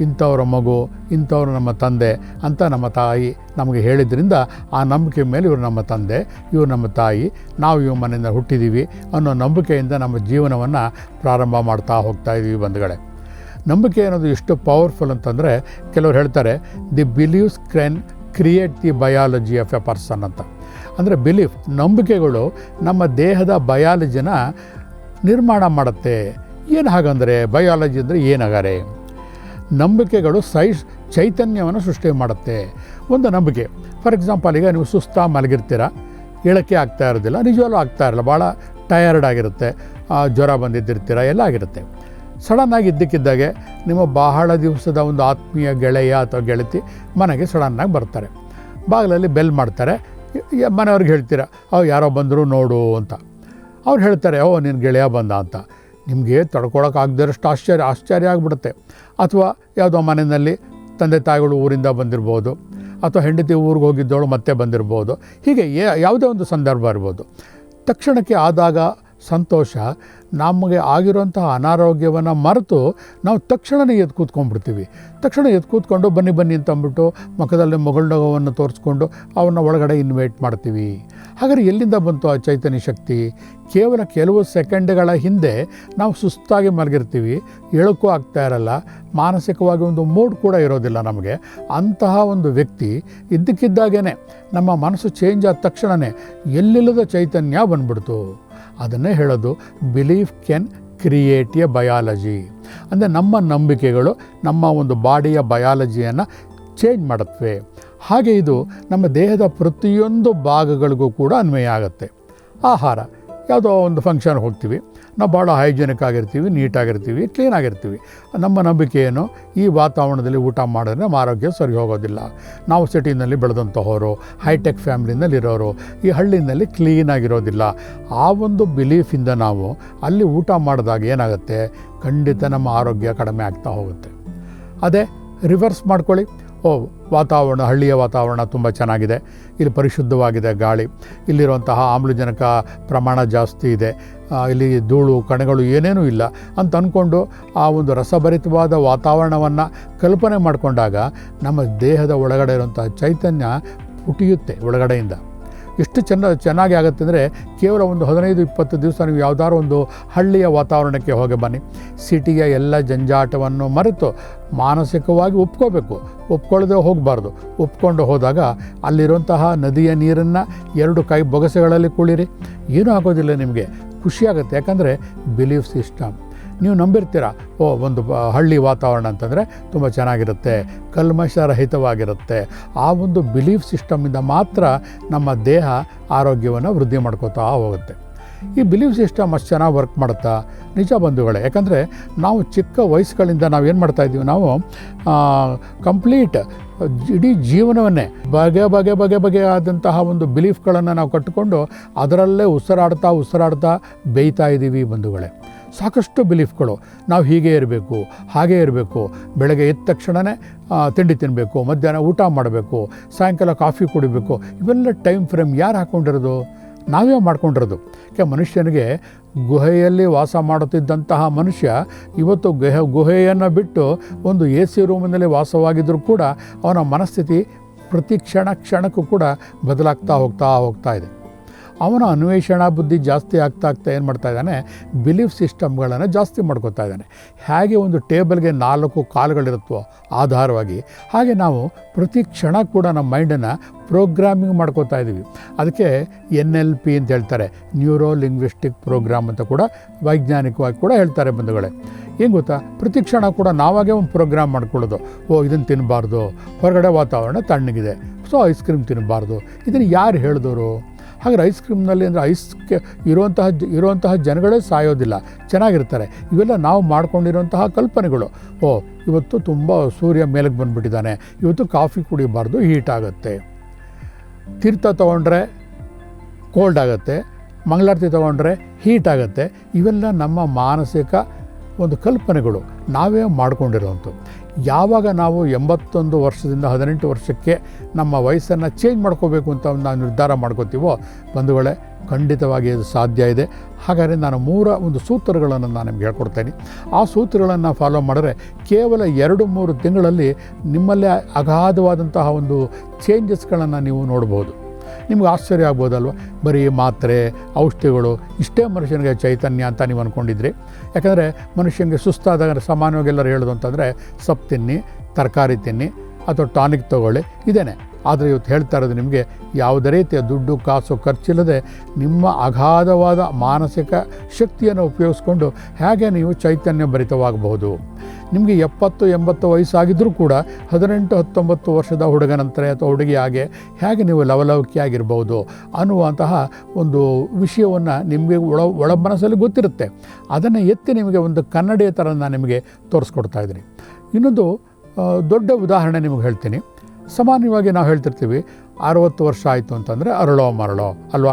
ಇಂಥವ್ರ ಮಗು, ಇಂಥವ್ರು ನಮ್ಮ ತಂದೆ ಅಂತ ನಮ್ಮ ತಾಯಿ ನಮಗೆ ಹೇಳಿದ್ರಿಂದ ಆ ನಂಬಿಕೆ ಮೇಲೆ ಇವರು ನಮ್ಮ ತಂದೆ, ಇವರು ನಮ್ಮ ತಾಯಿ, ನಾವು ಇವ್ರ ಮನೆಯಿಂದ ಹುಟ್ಟಿದ್ದೀವಿ ಅನ್ನೋ ನಂಬಿಕೆಯಿಂದ ನಮ್ಮ ಜೀವನವನ್ನು ಪ್ರಾರಂಭ ಮಾಡ್ತಾ ಹೋಗ್ತಾ ಇದ್ದೀವಿ ಬಂಧುಗಳೇ. ನಂಬಿಕೆ ಅನ್ನೋದು ಎಷ್ಟು ಪವರ್ಫುಲ್ ಅಂತಂದರೆ ಕೆಲವರು ಹೇಳ್ತಾರೆ the beliefs can create the biology of a person ಅಂತ. ಅಂದರೆ ಬಿಲೀಫ್ ನಂಬಿಕೆಗಳು ನಮ್ಮ ದೇಹದ ಬಯಾಲಜಿನ ನಿರ್ಮಾಣ ಮಾಡುತ್ತೆ. ಏನು ಹಾಗಂದರೆ ಬಯಾಲಜಿ ಅಂದರೆ ಏನಾಗಾರೆ ನಂಬಿಕೆಗಳು ಸೈ ಚೈತನ್ಯವನ್ನು ಸೃಷ್ಟಿ ಮಾಡುತ್ತೆ. ಒಂದು ನಂಬಿಕೆ. ಫಾರ್ ಎಕ್ಸಾಂಪಲ್, ಈಗ ನೀವು ಸುಸ್ತಾ ಮಲಗಿರ್ತೀರ ಹೇಳೋಕ್ಕೆ ಆಗ್ತಾ ಇರೋದಿಲ್ಲ ನಿಜವಲ್ಲೂ ಆಗ್ತಾ ಇರಲ್ಲ, ಭಾಳ ಟಯರ್ಡ್ ಆಗಿರುತ್ತೆ ಜ್ವರ ಬಂದಿದ್ದಿರ್ತೀರ, ಎಲ್ಲ ಆಗಿರುತ್ತೆ. ಸಡನ್ನಾಗಿ ಇದ್ದಕ್ಕಿದ್ದಾಗೆ ನಿಮ್ಮ ಬಹಳ ದಿವಸದ ಒಂದು ಆತ್ಮೀಯ ಗೆಳೆಯ ಅಥವಾ ಗೆಳತಿ ಮನೆಗೆ ಸಡನ್ನಾಗಿ ಬರ್ತಾರೆ. ಬಾಗಿಲಲ್ಲಿ ಬೆಲ್ ಮಾಡ್ತಾರೆ ಮನೆಯವ್ರಿಗೆ ಹೇಳ್ತೀರಾ ಅವ್ರು ಯಾರೋ ಬಂದರು ನೋಡು ಅಂತ. ಅವ್ರು ಹೇಳ್ತಾರೆ, ಓ ನಿನ್ನ ಗೆಳೆಯ ಬಂದ ಅಂತ. ನಿಮಗೆ ತಡ್ಕೊಳಕ್ಕಾಗದಿರೋಷ್ಟು ಆಶ್ಚರ್ಯ ಆಶ್ಚರ್ಯ ಆಗಿಬಿಡುತ್ತೆ. ಅಥವಾ ಯಾವುದೋ ಮನೆಯಲ್ಲಿ ತಂದೆ ತಾಯಿಗಳು ಊರಿಂದ ಬಂದಿರ್ಬೋದು, ಅಥವಾ ಹೆಂಡತಿ ಊರಿಗೆ ಹೋಗಿದ್ದವಳು ಮತ್ತೆ ಬಂದಿರ್ಬೋದು, ಹೀಗೆ ಯಾವುದೇ ಒಂದು ಸಂದರ್ಭ ಇರ್ಬೋದು. ತಕ್ಷಣಕ್ಕೆ ಆದಾಗ ಸಂತೋಷ, ನಮಗೆ ಆಗಿರುವಂತಹ ಅನಾರೋಗ್ಯವನ್ನು ಮರೆತು ನಾವು ತಕ್ಷಣವೇ ಎದ್ದು ಕೂತ್ಕೊಂಡ್ಬಿಡ್ತೀವಿ. ತಕ್ಷಣ ಎದ್ದು ಕೂತ್ಕೊಂಡು ಬನ್ನಿ ಬನ್ನಿ ಅಂತ ಅಂದ್ಬಿಟ್ಟು ಮುಖದಲ್ಲಿ ಮೊಗಳನಗವನ್ನು ತೋರಿಸ್ಕೊಂಡು ಅವನ್ನ ಒಳಗಡೆ ಇನ್ವೈಟ್ ಮಾಡ್ತೀವಿ. ಹಾಗಾದ್ರೆ ಎಲ್ಲಿಂದ ಬಂತು ಆ ಚೈತನ್ಯ ಶಕ್ತಿ? ಕೇವಲ ಕೆಲವು ಸೆಕೆಂಡ್ಗಳ ಹಿಂದೆ ನಾವು ಸುಸ್ತಾಗಿ ಮಲಗಿರ್ತೀವಿ. ಹೇಳೋಕ್ಕೂ ಆಗ್ತಾ ಇರಲ್ಲ. ಮಾನಸಿಕವಾಗಿ ಒಂದು ಮೂಡ್ ಕೂಡ ಇರೋದಿಲ್ಲ ನಮಗೆ. ಅಂತಹ ಒಂದು ವ್ಯಕ್ತಿ ಇದ್ದಕ್ಕಿದ್ದಾಗೇ ನಮ್ಮ ಮನಸ್ಸು ಚೇಂಜ್ ಆದ ತಕ್ಷಣವೇ ಎಲ್ಲಿಲ್ಲದ ಚೈತನ್ಯ ಬಂದ್ಬಿಡ್ತು. ಅದನ್ನೇ ಹೇಳೋದು belief can create a biology ಅಂದರೆ ನಮ್ಮ ನಂಬಿಕೆಗಳು ನಮ್ಮ ಒಂದು ಬಾಡಿಯ ಬಯಾಲಜಿಯನ್ನು ಚೇಂಜ್ ಮಾಡುತ್ತವೆ. ಹಾಗೆ ಇದು ನಮ್ಮ ದೇಹದ ಪ್ರತಿಯೊಂದು ಭಾಗಗಳಿಗೂ ಕೂಡ ಅನ್ವಯ ಆಗುತ್ತೆ. ಆಹಾರ. ಯಾವುದೋ ಒಂದು ಫಂಕ್ಷನ್ಗೆ ಹೋಗ್ತೀವಿ. ನಾವು ಭಾಳ ಹೈಜಿನಿಕ್ ಆಗಿರ್ತೀವಿ ನೀಟಾಗಿರ್ತೀವಿ ಕ್ಲೀನ್ ಆಗಿರ್ತೀವಿ. ನಮ್ಮ ನಂಬಿಕೆ ಏನು? ಈ ವಾತಾವರಣದಲ್ಲಿ ಊಟ ಮಾಡಿದ್ರೆ ನಮ್ಮ ಆರೋಗ್ಯ ಸರಿ ಹೋಗೋದಿಲ್ಲ. ನಾವು ಸಿಟಿನಲ್ಲಿ ಬೆಳೆದಂತಹವರು ಹೈಟೆಕ್ ಫ್ಯಾಮ್ಲಿನಲ್ಲಿ ಇರೋರು, ಈ ಹಳ್ಳಿನಲ್ಲಿ ಕ್ಲೀನಾಗಿರೋದಿಲ್ಲ ಆ ಒಂದು ಬಿಲೀಫಿಂದ ನಾವು ಅಲ್ಲಿ ಊಟ ಮಾಡಿದಾಗ ಏನಾಗುತ್ತೆ? ಖಂಡಿತ ನಮ್ಮ ಆರೋಗ್ಯ ಕಡಿಮೆ ಆಗ್ತಾ ಹೋಗುತ್ತೆ. ಅದೇ ರಿವರ್ಸ್ ಮಾಡ್ಕೊಳ್ಳಿ. ಓ, ವಾತಾವರಣ, ಹಳ್ಳಿಯ ವಾತಾವರಣ ತುಂಬ ಚೆನ್ನಾಗಿದೆ. ಇಲ್ಲಿ ಪರಿಶುದ್ಧವಾಗಿದೆ ಗಾಳಿ. ಇಲ್ಲಿರುವಂತಹ ಆಮ್ಲಜನಕ ಪ್ರಮಾಣ ಜಾಸ್ತಿ ಇದೆ. ಇಲ್ಲಿ ಧೂಳು, ಕಣಗಳು ಏನೇನೂ ಇಲ್ಲ. ಅಂತ ಅಂದ್ಕೊಂಡು ಆ ಒಂದು ರಸಭರಿತವಾದ ವಾತಾವರಣವನ್ನು ಕಲ್ಪನೆ ಮಾಡಿಕೊಂಡಾಗ ನಮ್ಮ ದೇಹದ ಒಳಗಡೆ ಇರುವಂತಹ ಚೈತನ್ಯ ಪುಟಿಯುತ್ತೆ ಒಳಗಡೆಯಿಂದ. ಎಷ್ಟು ಚೆನ್ನ ಚೆನ್ನಾಗಿ ಆಗುತ್ತೆ ಅಂದರೆ ಕೇವಲ ಒಂದು ಹದಿನೈದು, ಇಪ್ಪತ್ತು ದಿವಸ ನೀವು ಯಾವುದಾದ್ರು ಒಂದು ಹಳ್ಳಿಯ ವಾತಾವರಣಕ್ಕೆ ಹೋಗಿ ಬನ್ನಿ. ಸಿಟಿಯ ಎಲ್ಲ ಜಂಜಾಟವನ್ನು ಮರೆತು ಮಾನಸಿಕವಾಗಿ ಒಪ್ಕೋಬೇಕು. ಒಪ್ಕೊಳ್ಳದೆ ಹೋಗಬಾರ್ದು. ಒಪ್ಕೊಂಡು ಹೋದಾಗ ಅಲ್ಲಿರುವಂತಹ ನದಿಯ ನೀರನ್ನು ಎರಡು ಕೈ ಬೊಗಸೆಗಳಲ್ಲಿ ಕುಳಿರಿ ಏನೂ ಆಗೋದಿಲ್ಲ ನಿಮಗೆ. ಖುಷಿಯಾಗುತ್ತೆ ಯಾಕಂದರೆ ಬಿಲೀಫ್ ಸಿಸ್ಟಮ್ ನೀವು ನಂಬಿರ್ತೀರ? ಓ, ಒಂದು ಹಳ್ಳಿ ವಾತಾವರಣ ಅಂತಂದರೆ ತುಂಬ ಚೆನ್ನಾಗಿರುತ್ತೆ, ಕಲ್ಮಶರಹಿತವಾಗಿರುತ್ತೆ. ಆ ಒಂದು ಬಿಲೀಫ್ ಸಿಸ್ಟಮಿಂದ ಮಾತ್ರ ನಮ್ಮ ದೇಹ ಆರೋಗ್ಯವನ್ನು ವೃದ್ಧಿ ಮಾಡ್ಕೋತಾ ಹೋಗುತ್ತೆ. ಈ ಬಿಲೀಫ್ ಸಿಸ್ಟಮ್ ಅಷ್ಟು ಚೆನ್ನಾಗಿ ವರ್ಕ್ ಮಾಡುತ್ತಾ? ನಿಜ ಬಂಧುಗಳೇ, ಯಾಕಂದರೆ ನಾವು ಚಿಕ್ಕ ವಯಸ್ಸುಗಳಿಂದ ನಾವು ಏನು ಮಾಡ್ತಾ ಇದ್ದೀವಿ? ನಾವು ಕಂಪ್ಲೀಟ್ ಇಡೀ ಜೀವನವನ್ನೇ ಬಗೆ ಬಗೆ ಬಗೆ ಬಗೆಯಾದಂತಹ ಒಂದು ಬಿಲೀಫ್ಗಳನ್ನು ನಾವು ಕಟ್ಟಿಕೊಂಡು ಅದರಲ್ಲೇ ಉಸಿರಾಡ್ತಾ ಉಸಿರಾಡ್ತಾ ಬೇಯ್ತಾ ಇದ್ದೀವಿ ಬಂಧುಗಳೇ. ಸಾಕಷ್ಟು ಬಿಲೀಫ್ಗಳು ನಾವು ಹೀಗೆ ಇರಬೇಕು, ಹಾಗೇ ಇರಬೇಕು, ಬೆಳಗ್ಗೆ ಎದ್ದ ತಕ್ಷಣವೇ ತಿಂಡಿ ತಿನ್ನಬೇಕು ಮಧ್ಯಾಹ್ನ ಊಟ ಮಾಡಬೇಕು, ಸಾಯಂಕಾಲ ಕಾಫಿ ಕುಡಿಬೇಕು, ಇವೆಲ್ಲ ಟೈಮ್ ಫ್ರೇಮ್ ಯಾರು ಹಾಕ್ಕೊಂಡಿರೋದು ನಾವೇ ಮಾಡ್ಕೊಂಡಿರೋದು. ಯಾಕೆ ಮನುಷ್ಯನಿಗೆ ಗುಹೆಯಲ್ಲಿ ವಾಸ ಮಾಡುತ್ತಿದ್ದಂತಹ ಮನುಷ್ಯ ಇವತ್ತು ಗುಹೆ, ಗುಹೆಯನ್ನು ಬಿಟ್ಟು ಒಂದು ಎ ಸಿ ರೂಮಿನಲ್ಲಿ ವಾಸವಾಗಿದ್ದರೂ ಕೂಡ ಅವನ ಮನಸ್ಥಿತಿ ಪ್ರತಿ ಕ್ಷಣ, ಕ್ಷಣಕ್ಕೂ ಕೂಡ ಬದಲಾಗ್ತಾ ಹೋಗ್ತಾ ಹೋಗ್ತಾ ಇದೆ. ಅವನ ಅನ್ವೇಷಣಾ ಬುದ್ಧಿ ಜಾಸ್ತಿ ಆಗ್ತಾ ಆಗ್ತಾ ಏನು ಮಾಡ್ತಾ ಇದ್ದಾನೆ? ಬಿಲೀಫ್ ಸಿಸ್ಟಮ್ಗಳನ್ನು ಜಾಸ್ತಿ ಮಾಡ್ಕೋತಾ ಇದ್ದಾನೆ. ಹೇಗೆ ಒಂದು ಟೇಬಲ್ಗೆ ನಾಲ್ಕು ಕಾಲುಗಳಿರುತ್ತೋ ಆಧಾರವಾಗಿ. ಹಾಗೆ ನಾವು ಪ್ರತಿ ಕ್ಷಣ ಕೂಡ ನಮ್ಮ ಮೈಂಡನ್ನು ಪ್ರೋಗ್ರಾಮಿಂಗ್ ಮಾಡ್ಕೋತಾ ಇದ್ದೀವಿ. ಅದಕ್ಕೆ ಎನ್ ಎಲ್ ಪಿ ಅಂತ ಹೇಳ್ತಾರೆ. ನ್ಯೂರೋ ಲಿಂಗ್ವಿಸ್ಟಿಕ್ ಪ್ರೋಗ್ರಾಮ್ ಅಂತ ಕೂಡ ವೈಜ್ಞಾನಿಕವಾಗಿ ಕೂಡ ಹೇಳ್ತಾರೆ ಬಂಧುಗಳೇ. ಏನು ಗೊತ್ತಾ? ಪ್ರತಿ ಕ್ಷಣ ಕೂಡ ನಾವಾಗೇ ಒಂದು ಪ್ರೋಗ್ರಾಮ್ ಮಾಡ್ಕೊಳ್ಳೋದು. ಓ ಇದನ್ನು ತಿನ್ನಬಾರ್ದು ಹೊರಗಡೆ ವಾತಾವರಣ ತಣ್ಣಗಿದೆ. ಸೊ, ಐಸ್ ಕ್ರೀಮ್ ತಿನ್ನಬಾರ್ದು ಇದನ್ನು ಯಾರು ಹೇಳಿದವರು ಹಾಗಾದ್ರೆ ಐಸ್ ಕ್ರೀಮ್ನಲ್ಲಿ ಅಂದರೆ ಐಸ್ ಇರುವಂತಹ ಇರುವಂತಹ ಜನಗಳೇ ಸಾಯೋದಿಲ್ಲ. ಚೆನ್ನಾಗಿರ್ತಾರೆ. ಇವೆಲ್ಲ ನಾವು ಮಾಡ್ಕೊಂಡಿರುವಂತಹ ಕಲ್ಪನೆಗಳು. ಓ, ಇವತ್ತು ತುಂಬ ಸೂರ್ಯ ಮೇಲಕ್ಕೆ ಬಂದುಬಿಟ್ಟಿದ್ದಾನೆ. ಇವತ್ತು ಕಾಫಿ ಕುಡಿಬಾರ್ದು ಹೀಟ್ ಆಗುತ್ತೆ. ತೀರ್ಥ ತೊಗೊಂಡ್ರೆ ಕೋಲ್ಡ್ ಆಗುತ್ತೆ. ಮಂಗಳಾರತಿ ತೊಗೊಂಡ್ರೆ ಹೀಟ್ ಆಗುತ್ತೆ. ಇವೆಲ್ಲ ನಮ್ಮ ಮಾನಸಿಕ ಒಂದು ಕಲ್ಪನೆಗಳು. ನಾವೇ ಮಾಡ್ಕೊಂಡಿರೋವಂಥದ್ದು ಯಾವಾಗ ನಾವು ಎಂಬತ್ತೊಂದು ವರ್ಷದಿಂದ ಹದಿನೆಂಟು ವರ್ಷಕ್ಕೆ ನಮ್ಮ ವಯಸ್ಸನ್ನು ಚೇಂಜ್ ಮಾಡ್ಕೋಬೇಕು ಅಂತ ನಾವು ನಿರ್ಧಾರ ಮಾಡ್ಕೋತೀವೋ, ಬಂಧುಗಳೇ, ಖಂಡಿತವಾಗಿ ಅದು ಸಾಧ್ಯ ಇದೆ. ಹಾಗಾದರೆ ನಾನು ಮೂರ ಒಂದು ಸೂತ್ರಗಳನ್ನು ನಾನು ನಿಮ್ಗೆ ಹೇಳ್ಕೊಡ್ತೇನೆ. ಆ ಸೂತ್ರಗಳನ್ನು ಫಾಲೋ ಮಾಡಿದ್ರೆ ಕೇವಲ ಎರಡು ಮೂರು ತಿಂಗಳಲ್ಲಿ ನಿಮ್ಮಲ್ಲೇ ಅಗಾಧವಾದಂತಹ ಒಂದು ಚೇಂಜಸ್ಗಳನ್ನು ನೀವು ನೋಡ್ಬೋದು. ನಿಮ್ಗೆ ಆಶ್ಚರ್ಯ ಆಗ್ಬೋದಲ್ವ? ಬರೀ ಮಾತ್ರೆ, ಔಷಧಿಗಳು, ಇಷ್ಟೇ ಮನುಷ್ಯನಿಗೆ ಚೈತನ್ಯ ಅಂತ ನೀವು ಅಂದ್ಕೊಂಡಿದ್ರಿ ಯಾಕಂದರೆ ಮನುಷ್ಯನಿಗೆ ಸುಸ್ತಾದಾಗ ಸಾಮಾನ್ಯವಾಗಿ ಎಲ್ಲರೂ ಹೇಳೋದು ಅಂತಂದರೆ ಸೊಪ್ಪು ತಿನ್ನಿ, ತರಕಾರಿ ತಿನ್ನಿ, ಅಥವಾ ಟಾನಿಕ್ ತೊಗೊಳ್ಳಿ, ಇದೇನೆ. ಆದರೆ ಇವತ್ತು ಹೇಳ್ತಾ ಇರೋದು ನಿಮಗೆ, ಯಾವುದೇ ರೀತಿಯ ದುಡ್ಡು, ಕಾಸು, ಖರ್ಚಿಲ್ಲದೆ ನಿಮ್ಮ ಅಗಾಧವಾದ ಮಾನಸಿಕ ಶಕ್ತಿಯನ್ನು ಉಪಯೋಗಿಸ್ಕೊಂಡು ಹೇಗೆ ನೀವು ಚೈತನ್ಯ ಭರಿತವಾಗಬಹುದು ನಿಮಗೆ ಎಪ್ಪತ್ತು, ಎಂಬತ್ತು ವಯಸ್ಸಾಗಿದ್ದರೂ ಕೂಡ ಹದಿನೆಂಟು, ಹತ್ತೊಂಬತ್ತು ವರ್ಷದ ಹುಡುಗನಂತರ ಅಥವಾ ಹುಡುಗಿ ಹಾಗೆ ಹೇಗೆ ನೀವು ಲವಲವಿಕೆಯಾಗಿರ್ಬೋದು ಅನ್ನುವಂತಹ ಒಂದು ವಿಷಯವನ್ನು ನಿಮಗೆ ಒಳ ಒಳ ಮನಸ್ಸಲ್ಲಿ ಗೊತ್ತಿರುತ್ತೆ. ಅದನ್ನು ಎತ್ತಿ ನಿಮಗೆ ಒಂದು ಕನ್ನಡಿಯ ಥರ ನಾನು ನಿಮಗೆ ತೋರಿಸ್ಕೊಡ್ತಾ ಇದ್ದೀನಿ. ಇನ್ನೊಂದು ದೊಡ್ಡ ಉದಾಹರಣೆ ನಿಮಗೆ ಹೇಳ್ತೀನಿ. ಸಾಮಾನ್ಯವಾಗಿ ನಾವು ಹೇಳ್ತಿರ್ತೀವಿ, ಅರವತ್ತು ವರ್ಷ ಆಯಿತು ಅಂತಂದರೆ ಅರಳೋ ಮರಳೋ, ಅಲ್ವಾ?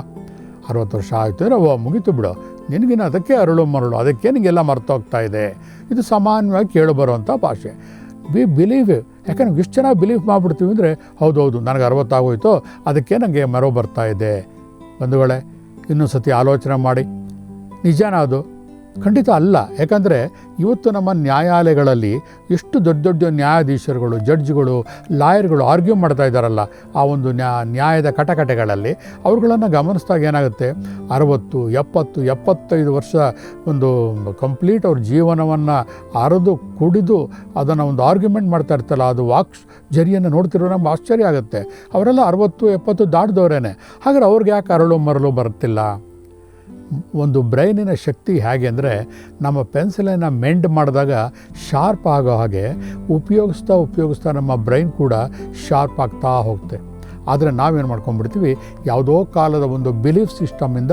ಅರವತ್ತು ವರ್ಷ ಆಯಿತು ಅಂದರೆ, ಓ, ಮುಗಿತು ಬಿಡು. ನಿನಗಿನ ಅದಕ್ಕೆ ಅರಳು ಮರಳು, ಅದಕ್ಕೆ ನಿನಗೆಲ್ಲ ಮರ್ತೋಗ್ತಾ ಇದೆ. ಇದು ಸಾಮಾನ್ಯವಾಗಿ ಕೇಳಿಬರುವಂಥ ಭಾಷೆ. ವಿ ಬಿಲೀವ್, ಯಾಕಂದ್ರೆ ಇಷ್ಟು ಚೆನ್ನಾಗಿ ಬಿಲೀವ್ ಮಾಡಿಬಿಡ್ತೀವಿ ಅಂದರೆ, ಹೌದೌದು, ನನಗೆ ಅರವತ್ತಾಗೋಯ್ತು ಅದಕ್ಕೆ ನನಗೆ ಮರೋ ಬರ್ತಾ ಇದೆ. ಬಂಧುಗಳೇ ಇನ್ನೊಂದು ಸತಿ ಆಲೋಚನೆ ಮಾಡಿ. ನಿಜಾನ ಅದು? ಖಂಡಿತ ಅಲ್ಲ. ಯಾಕಂದರೆ ಇವತ್ತು ನಮ್ಮ ನ್ಯಾಯಾಲಯಗಳಲ್ಲಿ ಎಷ್ಟು ದೊಡ್ಡ ದೊಡ್ಡ ನ್ಯಾಯಾಧೀಶರುಗಳು, ಜಡ್ಜ್ಗಳು, ಲಾಯರ್ಗಳು ಆರ್ಗ್ಯೂ ಮಾಡ್ತಾ ಇದ್ದಾರಲ್ಲ ಆ ಒಂದು ನ್ಯಾ, ನ್ಯಾಯದ ಕಟಕಟೆಗಳಲ್ಲಿ. ಅವ್ರುಗಳನ್ನು ಗಮನಿಸಿದಾಗ ಏನಾಗುತ್ತೆ? ಅರವತ್ತು, ಎಪ್ಪತ್ತು, ಎಪ್ಪತ್ತೈದು ವರ್ಷ ಒಂದು ಕಂಪ್ಲೀಟ್ ಅವ್ರ ಜೀವನವನ್ನು ಅರೆದು ಕುಡಿದು ಅದನ್ನು ಒಂದು ಆರ್ಗ್ಯುಮೆಂಟ್ ಮಾಡ್ತಾ ಇರ್ತಲ್ಲ ಅದು ವಾಕ್ ಜರಿಯನ್ನು ನೋಡ್ತಿರೋ ನಮ್ಗೆ ಆಶ್ಚರ್ಯ ಆಗುತ್ತೆ. ಅವರೆಲ್ಲ ಅರವತ್ತು, ಎಪ್ಪತ್ತು ದಾಟಿದವರೇನೆ. ಹಾಗಾದ್ರೆ ಅವ್ರಿಗೆ ಯಾಕೆ ಅರಳು ಮರಳು ಬರುತ್ತಿಲ್ಲ? ಒಂದು ಬ್ರೈನಿನ ಶಕ್ತಿ ಹೇಗೆ ಅಂದರೆ ನಮ್ಮ ಪೆನ್ಸಿಲನ್ನು ಮೆಂಡ್ ಮಾಡಿದಾಗ ಶಾರ್ಪ್ ಆಗೋ ಹಾಗೆ ಉಪಯೋಗಿಸ್ತಾ ಉಪಯೋಗಿಸ್ತಾ ನಮ್ಮ ಬ್ರೈನ್ ಕೂಡ ಶಾರ್ಪ್ ಆಗ್ತಾ ಹೋಗುತ್ತೆ. ಆದರೆ ನಾವೇನು ಮಾಡ್ಕೊಂಡ್ಬಿಡ್ತೀವಿ? ಯಾವುದೋ ಕಾಲದ ಒಂದು ಬಿಲೀಫ್ ಸಿಸ್ಟಮಿಂದ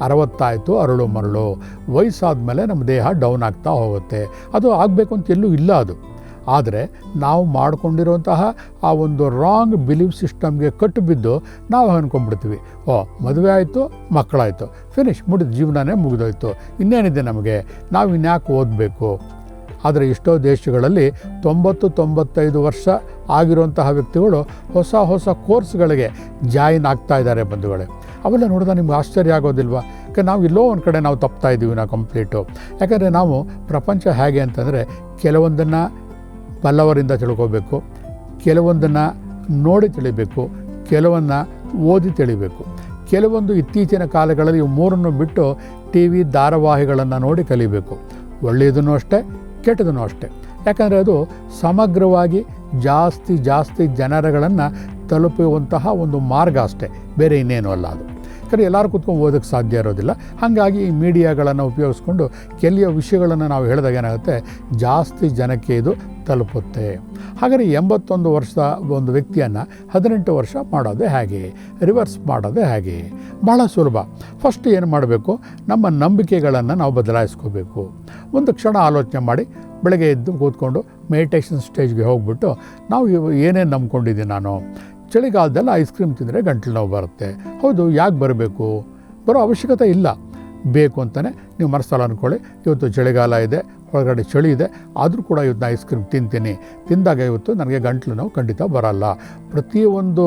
ಅರವತ್ತಾಯಿತು, ಅರಳು ಮರಳು. ವಯಸ್ಸಾದ ಮೇಲೆ ನಮ್ಮ ದೇಹ ಡೌನ್ ಆಗ್ತಾ ಹೋಗುತ್ತೆ. ಅದು ಆಗಬೇಕು ಅಂತ ಎಲ್ಲೂ ಇಲ್ಲ ಅದು. ಆದರೆ ನಾವು ಮಾಡಿಕೊಂಡಿರುವಂತಹ ಆ ಒಂದು ರಾಂಗ್ ಬಿಲೀಫ್ ಸಿಸ್ಟಮ್ಗೆ ಕಟ್ಟು ಬಿದ್ದು ನಾವು ಅನ್ಕೊಂಡ್ಬಿಡ್ತೀವಿ. ಓ, ಮದುವೆ ಆಯಿತು, ಮಕ್ಕಳಾಯಿತು. ಫಿನಿಶ್ ಮುಗಿದ ಜೀವನನೇ ಮುಗಿದೋಯ್ತು. ಇನ್ನೇನಿದೆ ನಮಗೆ? ನಾವು ಇನ್ಯಾಕೆ ಓದಬೇಕು? ಆದರೆ ಎಷ್ಟೋ ದೇಶಗಳಲ್ಲಿ ತೊಂಬತ್ತು, ತೊಂಬತ್ತೈದು ವರ್ಷ ಆಗಿರುವಂತಹ ವ್ಯಕ್ತಿಗಳು ಹೊಸ ಹೊಸ ಕೋರ್ಸ್ಗಳಿಗೆ ಜಾಯಿನ್ ಆಗ್ತಾ ಇದ್ದಾರೆ ಬಂಧುಗಳೇ. ಅವೆಲ್ಲ ನೋಡಿದ್ರೆ ನಿಮ್ಗೆ ಆಶ್ಚರ್ಯ ಆಗೋದಿಲ್ವಾ? ಯಾಕೆ ನಾವು ಎಲ್ಲೋ ಒಂದು ಕಡೆ ನಾವು ತಪ್ತಾ ಇದ್ದೀವಿ ನಾವು ಕಂಪ್ಲೀಟು ಯಾಕಂದರೆ ನಾವು ಪ್ರಪಂಚ ಹೇಗೆ ಅಂತಂದರೆ ಕೆಲವೊಂದನ್ನು ಬಲ್ಲವರಿಂದ ತಿಳ್ಕೋಬೇಕು, ಕೆಲವೊಂದನ್ನು ನೋಡಿ ತಿಳಿಬೇಕು, ಕೆಲವನ್ನು ಓದಿ ತಿಳಿಬೇಕು. ಕೆಲವೊಂದು ಇತ್ತೀಚಿನ ಕಾಲಗಳಲ್ಲಿ ಇವು ಮೂರನ್ನು ಬಿಟ್ಟು ಟಿ ವಿ ಧಾರಾವಾಹಿಗಳನ್ನು ನೋಡಿ ಕಲಿಬೇಕು. ಒಳ್ಳೆಯದನ್ನು ಅಷ್ಟೇ, ಕೆಟ್ಟದನ್ನು ಅಷ್ಟೇ. ಯಾಕಂದರೆ ಅದು ಸಮಗ್ರವಾಗಿ ಜಾಸ್ತಿ ಜಾಸ್ತಿ ಜನರಗಳನ್ನು ತಲುಪುವಂತಹ ಒಂದು ಮಾರ್ಗ ಅಷ್ಟೇ, ಬೇರೆ ಇನ್ನೇನು ಅಲ್ಲ ಅದು. ಯಾಕಂದರೆ ಎಲ್ಲರೂ ಕೂತ್ಕೊಂಡು ಓದೋಕ್ಕೆ ಸಾಧ್ಯ ಇರೋದಿಲ್ಲ. ಹಾಗಾಗಿ ಈ ಮೀಡಿಯಾಗಳನ್ನು ಉಪಯೋಗಿಸ್ಕೊಂಡು ಕೆಲವು ವಿಷಯಗಳನ್ನು ನಾವು ಹೇಳಿದಾಗ ಏನಾಗುತ್ತೆ, ಜಾಸ್ತಿ ಜನಕ್ಕೆ ಇದು ತಲುಪುತ್ತೆ. ಹಾಗಾದರೆ ಎಂಬತ್ತೊಂದು ವರ್ಷದ ಒಂದು ವ್ಯಕ್ತಿಯನ್ನು ಹದಿನೆಂಟು ವರ್ಷ ಮಾಡೋದು ಹೇಗೆ ರಿವರ್ಸ್ ಮಾಡೋದು ಹೇಗೆ. ಬಹಳ ಸುಲಭ. ಫಸ್ಟ್ ಏನು ಮಾಡಬೇಕು? ನಮ್ಮ ನಂಬಿಕೆಗಳನ್ನು ನಾವು ಬದಲಾಯಿಸ್ಕೋಬೇಕು. ಒಂದು ಕ್ಷಣ ಆಲೋಚನೆ ಮಾಡಿ, ಬೆಳಗ್ಗೆ ಎದ್ದು ಕೂತ್ಕೊಂಡು ಮೆಡಿಟೇಷನ್ ಸ್ಟೇಜ್ಗೆ ಹೋಗ್ಬಿಟ್ಟು, ನಾವು ಏನೇನು ನಂಬ್ಕೊಂಡಿದ್ದೀನಿ ನಾನು? ಚಳಿಗಾಲದಲ್ಲಿ ಐಸ್ ಕ್ರೀಮ್ ತಿಂದರೆ ಗಂಟಲು ನೋವು ಬರುತ್ತೆ. ಹೌದು, ಯಾಕೆ ಬರಬೇಕು? ಬರೋ ಅವಶ್ಯಕತೆ ಇಲ್ಲ. ಬೇಕು ಅಂತಲೇ ನೀವು ಮನಸ್ಸಲ್ಲಿ ಅಂದ್ಕೊಳ್ಳಿ, ಇವತ್ತು ಚಳಿಗಾಲ ಇದೆ ಹೊರಗಡೆ ಚಳಿ ಇದೆ, ಆದರೂ ಕೂಡ ಇವತ್ತು ಐಸ್ ಕ್ರೀಮ್ ತಿಂತೀನಿ. ತಿಂದಾಗ ಇವತ್ತು ನನಗೆ ಗಂಟ್ಲು ನೋವು ಖಂಡಿತ ಬರಲ್ಲ. ಪ್ರತಿಯೊಂದು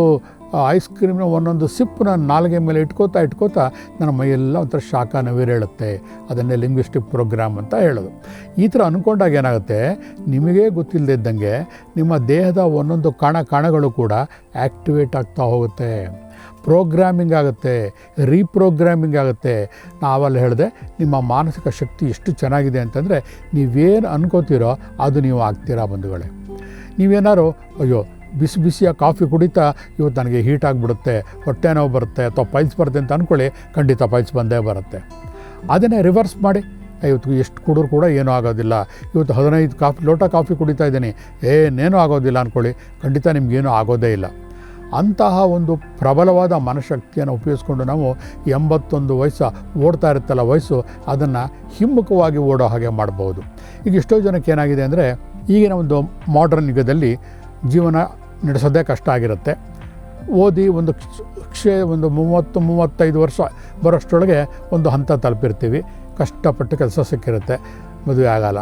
ಐಸ್ ಕ್ರೀಮ್ನ ಒಂದೊಂದು ಸಿಪ್ಪನ್ನ ನಾಲ್ಗೆ ಮೇಲೆ ಇಟ್ಕೋತಾ ಇಟ್ಕೋತಾ ನನ್ನ ಮೈಯೆಲ್ಲ ಒಂಥರ ಶಾಖ ನವಿರೇಳುತ್ತೆ ಅದನ್ನೇ ಲಿಂಗ್ವಿಸ್ಟಿಕ್ ಪ್ರೋಗ್ರಾಮ್ ಅಂತ ಹೇಳೋದು. ಈ ಥರ ಅಂದ್ಕೊಂಡಾಗ ಏನಾಗುತ್ತೆ, ನಿಮಗೇ ಗೊತ್ತಿಲ್ಲದೆ ಇದ್ದಂಗೆ ನಿಮ್ಮ ದೇಹದ ಒಂದೊಂದು ಕಣ ಕಣಗಳು ಕೂಡ ಆ್ಯಕ್ಟಿವೇಟ್ ಆಗ್ತಾ ಹೋಗುತ್ತೆ. ಪ್ರೋಗ್ರಾಮಿಂಗ್ ಆಗುತ್ತೆ, ರೀಪ್ರೋಗ್ರಾಮಿಂಗ್ ಆಗುತ್ತೆ. ನಾವಲ್ಲಿ ಹೇಳಿದೆ, ನಿಮ್ಮ ಮಾನಸಿಕ ಶಕ್ತಿ ಎಷ್ಟು ಚೆನ್ನಾಗಿದೆ ಅಂತಂದರೆ ನೀವೇನು ಅನ್ಕೋತೀರೋ ಅದು ನೀವು ಆಗ್ತೀರಾ ಬಂಧುಗಳೇ. ನೀವೇನಾದ್ರು ಅಯ್ಯೋ, ಬಿಸಿ ಬಿಸಿಯ ಕಾಫಿ ಕುಡಿತಾ ಇವತ್ತು ನನಗೆ ಹೀಟ್ ಆಗಿಬಿಡುತ್ತೆ, ಹೊಟ್ಟೆ ನೋವು ಬರುತ್ತೆ ಅಥವಾ ಪೈಲ್ಸ್ ಬರುತ್ತೆ ಅಂತ ಅಂದ್ಕೊಳ್ಳಿ ಖಂಡಿತ ಪೈಲ್ಸ್ ಬಂದೇ ಬರುತ್ತೆ. ಅದನ್ನೇ ರಿವರ್ಸ್ ಮಾಡಿ, ಇವತ್ತು ಎಷ್ಟು ಕುಡಿದ್ರು ಕೂಡ ಏನೂ ಆಗೋದಿಲ್ಲ, ಇವತ್ತು ಹದಿನೈದು ಕಾಫಿ, ಲೋಟ ಕಾಫಿ ಕುಡಿತಾ ಇದ್ದೀನಿ, ಏನೇನೂ ಆಗೋದಿಲ್ಲ ಅಂದ್ಕೊಳ್ಳಿ ಖಂಡಿತ ನಿಮಗೇನೂ ಆಗೋದೇ ಇಲ್ಲ. ಅಂತಹ ಒಂದು ಪ್ರಬಲವಾದ ಮನಶಕ್ತಿಯನ್ನು ಉಪಯೋಗಿಸ್ಕೊಂಡು ನಾವು ಎಂಬತ್ತೊಂದು ವಯಸ್ಸು ಓಡ್ತಾ ಇರುತ್ತಲ್ಲ ವಯಸ್ಸು, ಅದನ್ನು ಹಿಮ್ಮುಖವಾಗಿ ಓಡೋ ಹಾಗೆ ಮಾಡ್ಬೋದು. ಈಗ ಎಷ್ಟೋ ಜನಕ್ಕೆ ಏನಾಗಿದೆ ಅಂದರೆ, ಈಗಿನ ಒಂದು ಮಾಡ್ರನ್ ಯುಗದಲ್ಲಿ ಜೀವನ ನಡೆಸೋದೇ ಕಷ್ಟ ಆಗಿರುತ್ತೆ. ಓದಿ ಒಂದು ಕ್ಷ- ಒಂದು ಮೂವತ್ತು, ಮೂವತ್ತೈದು ವರ್ಷ ಬರೋಷ್ಟರೊಳಗೆ ಒಂದು ಹಂತ ತಲುಪಿರ್ತೀವಿ. ಕಷ್ಟಪಟ್ಟು ಕೆಲಸ ಸಿಕ್ಕಿರುತ್ತೆ. ಮದುವೆ ಆಗೋಲ್ಲ.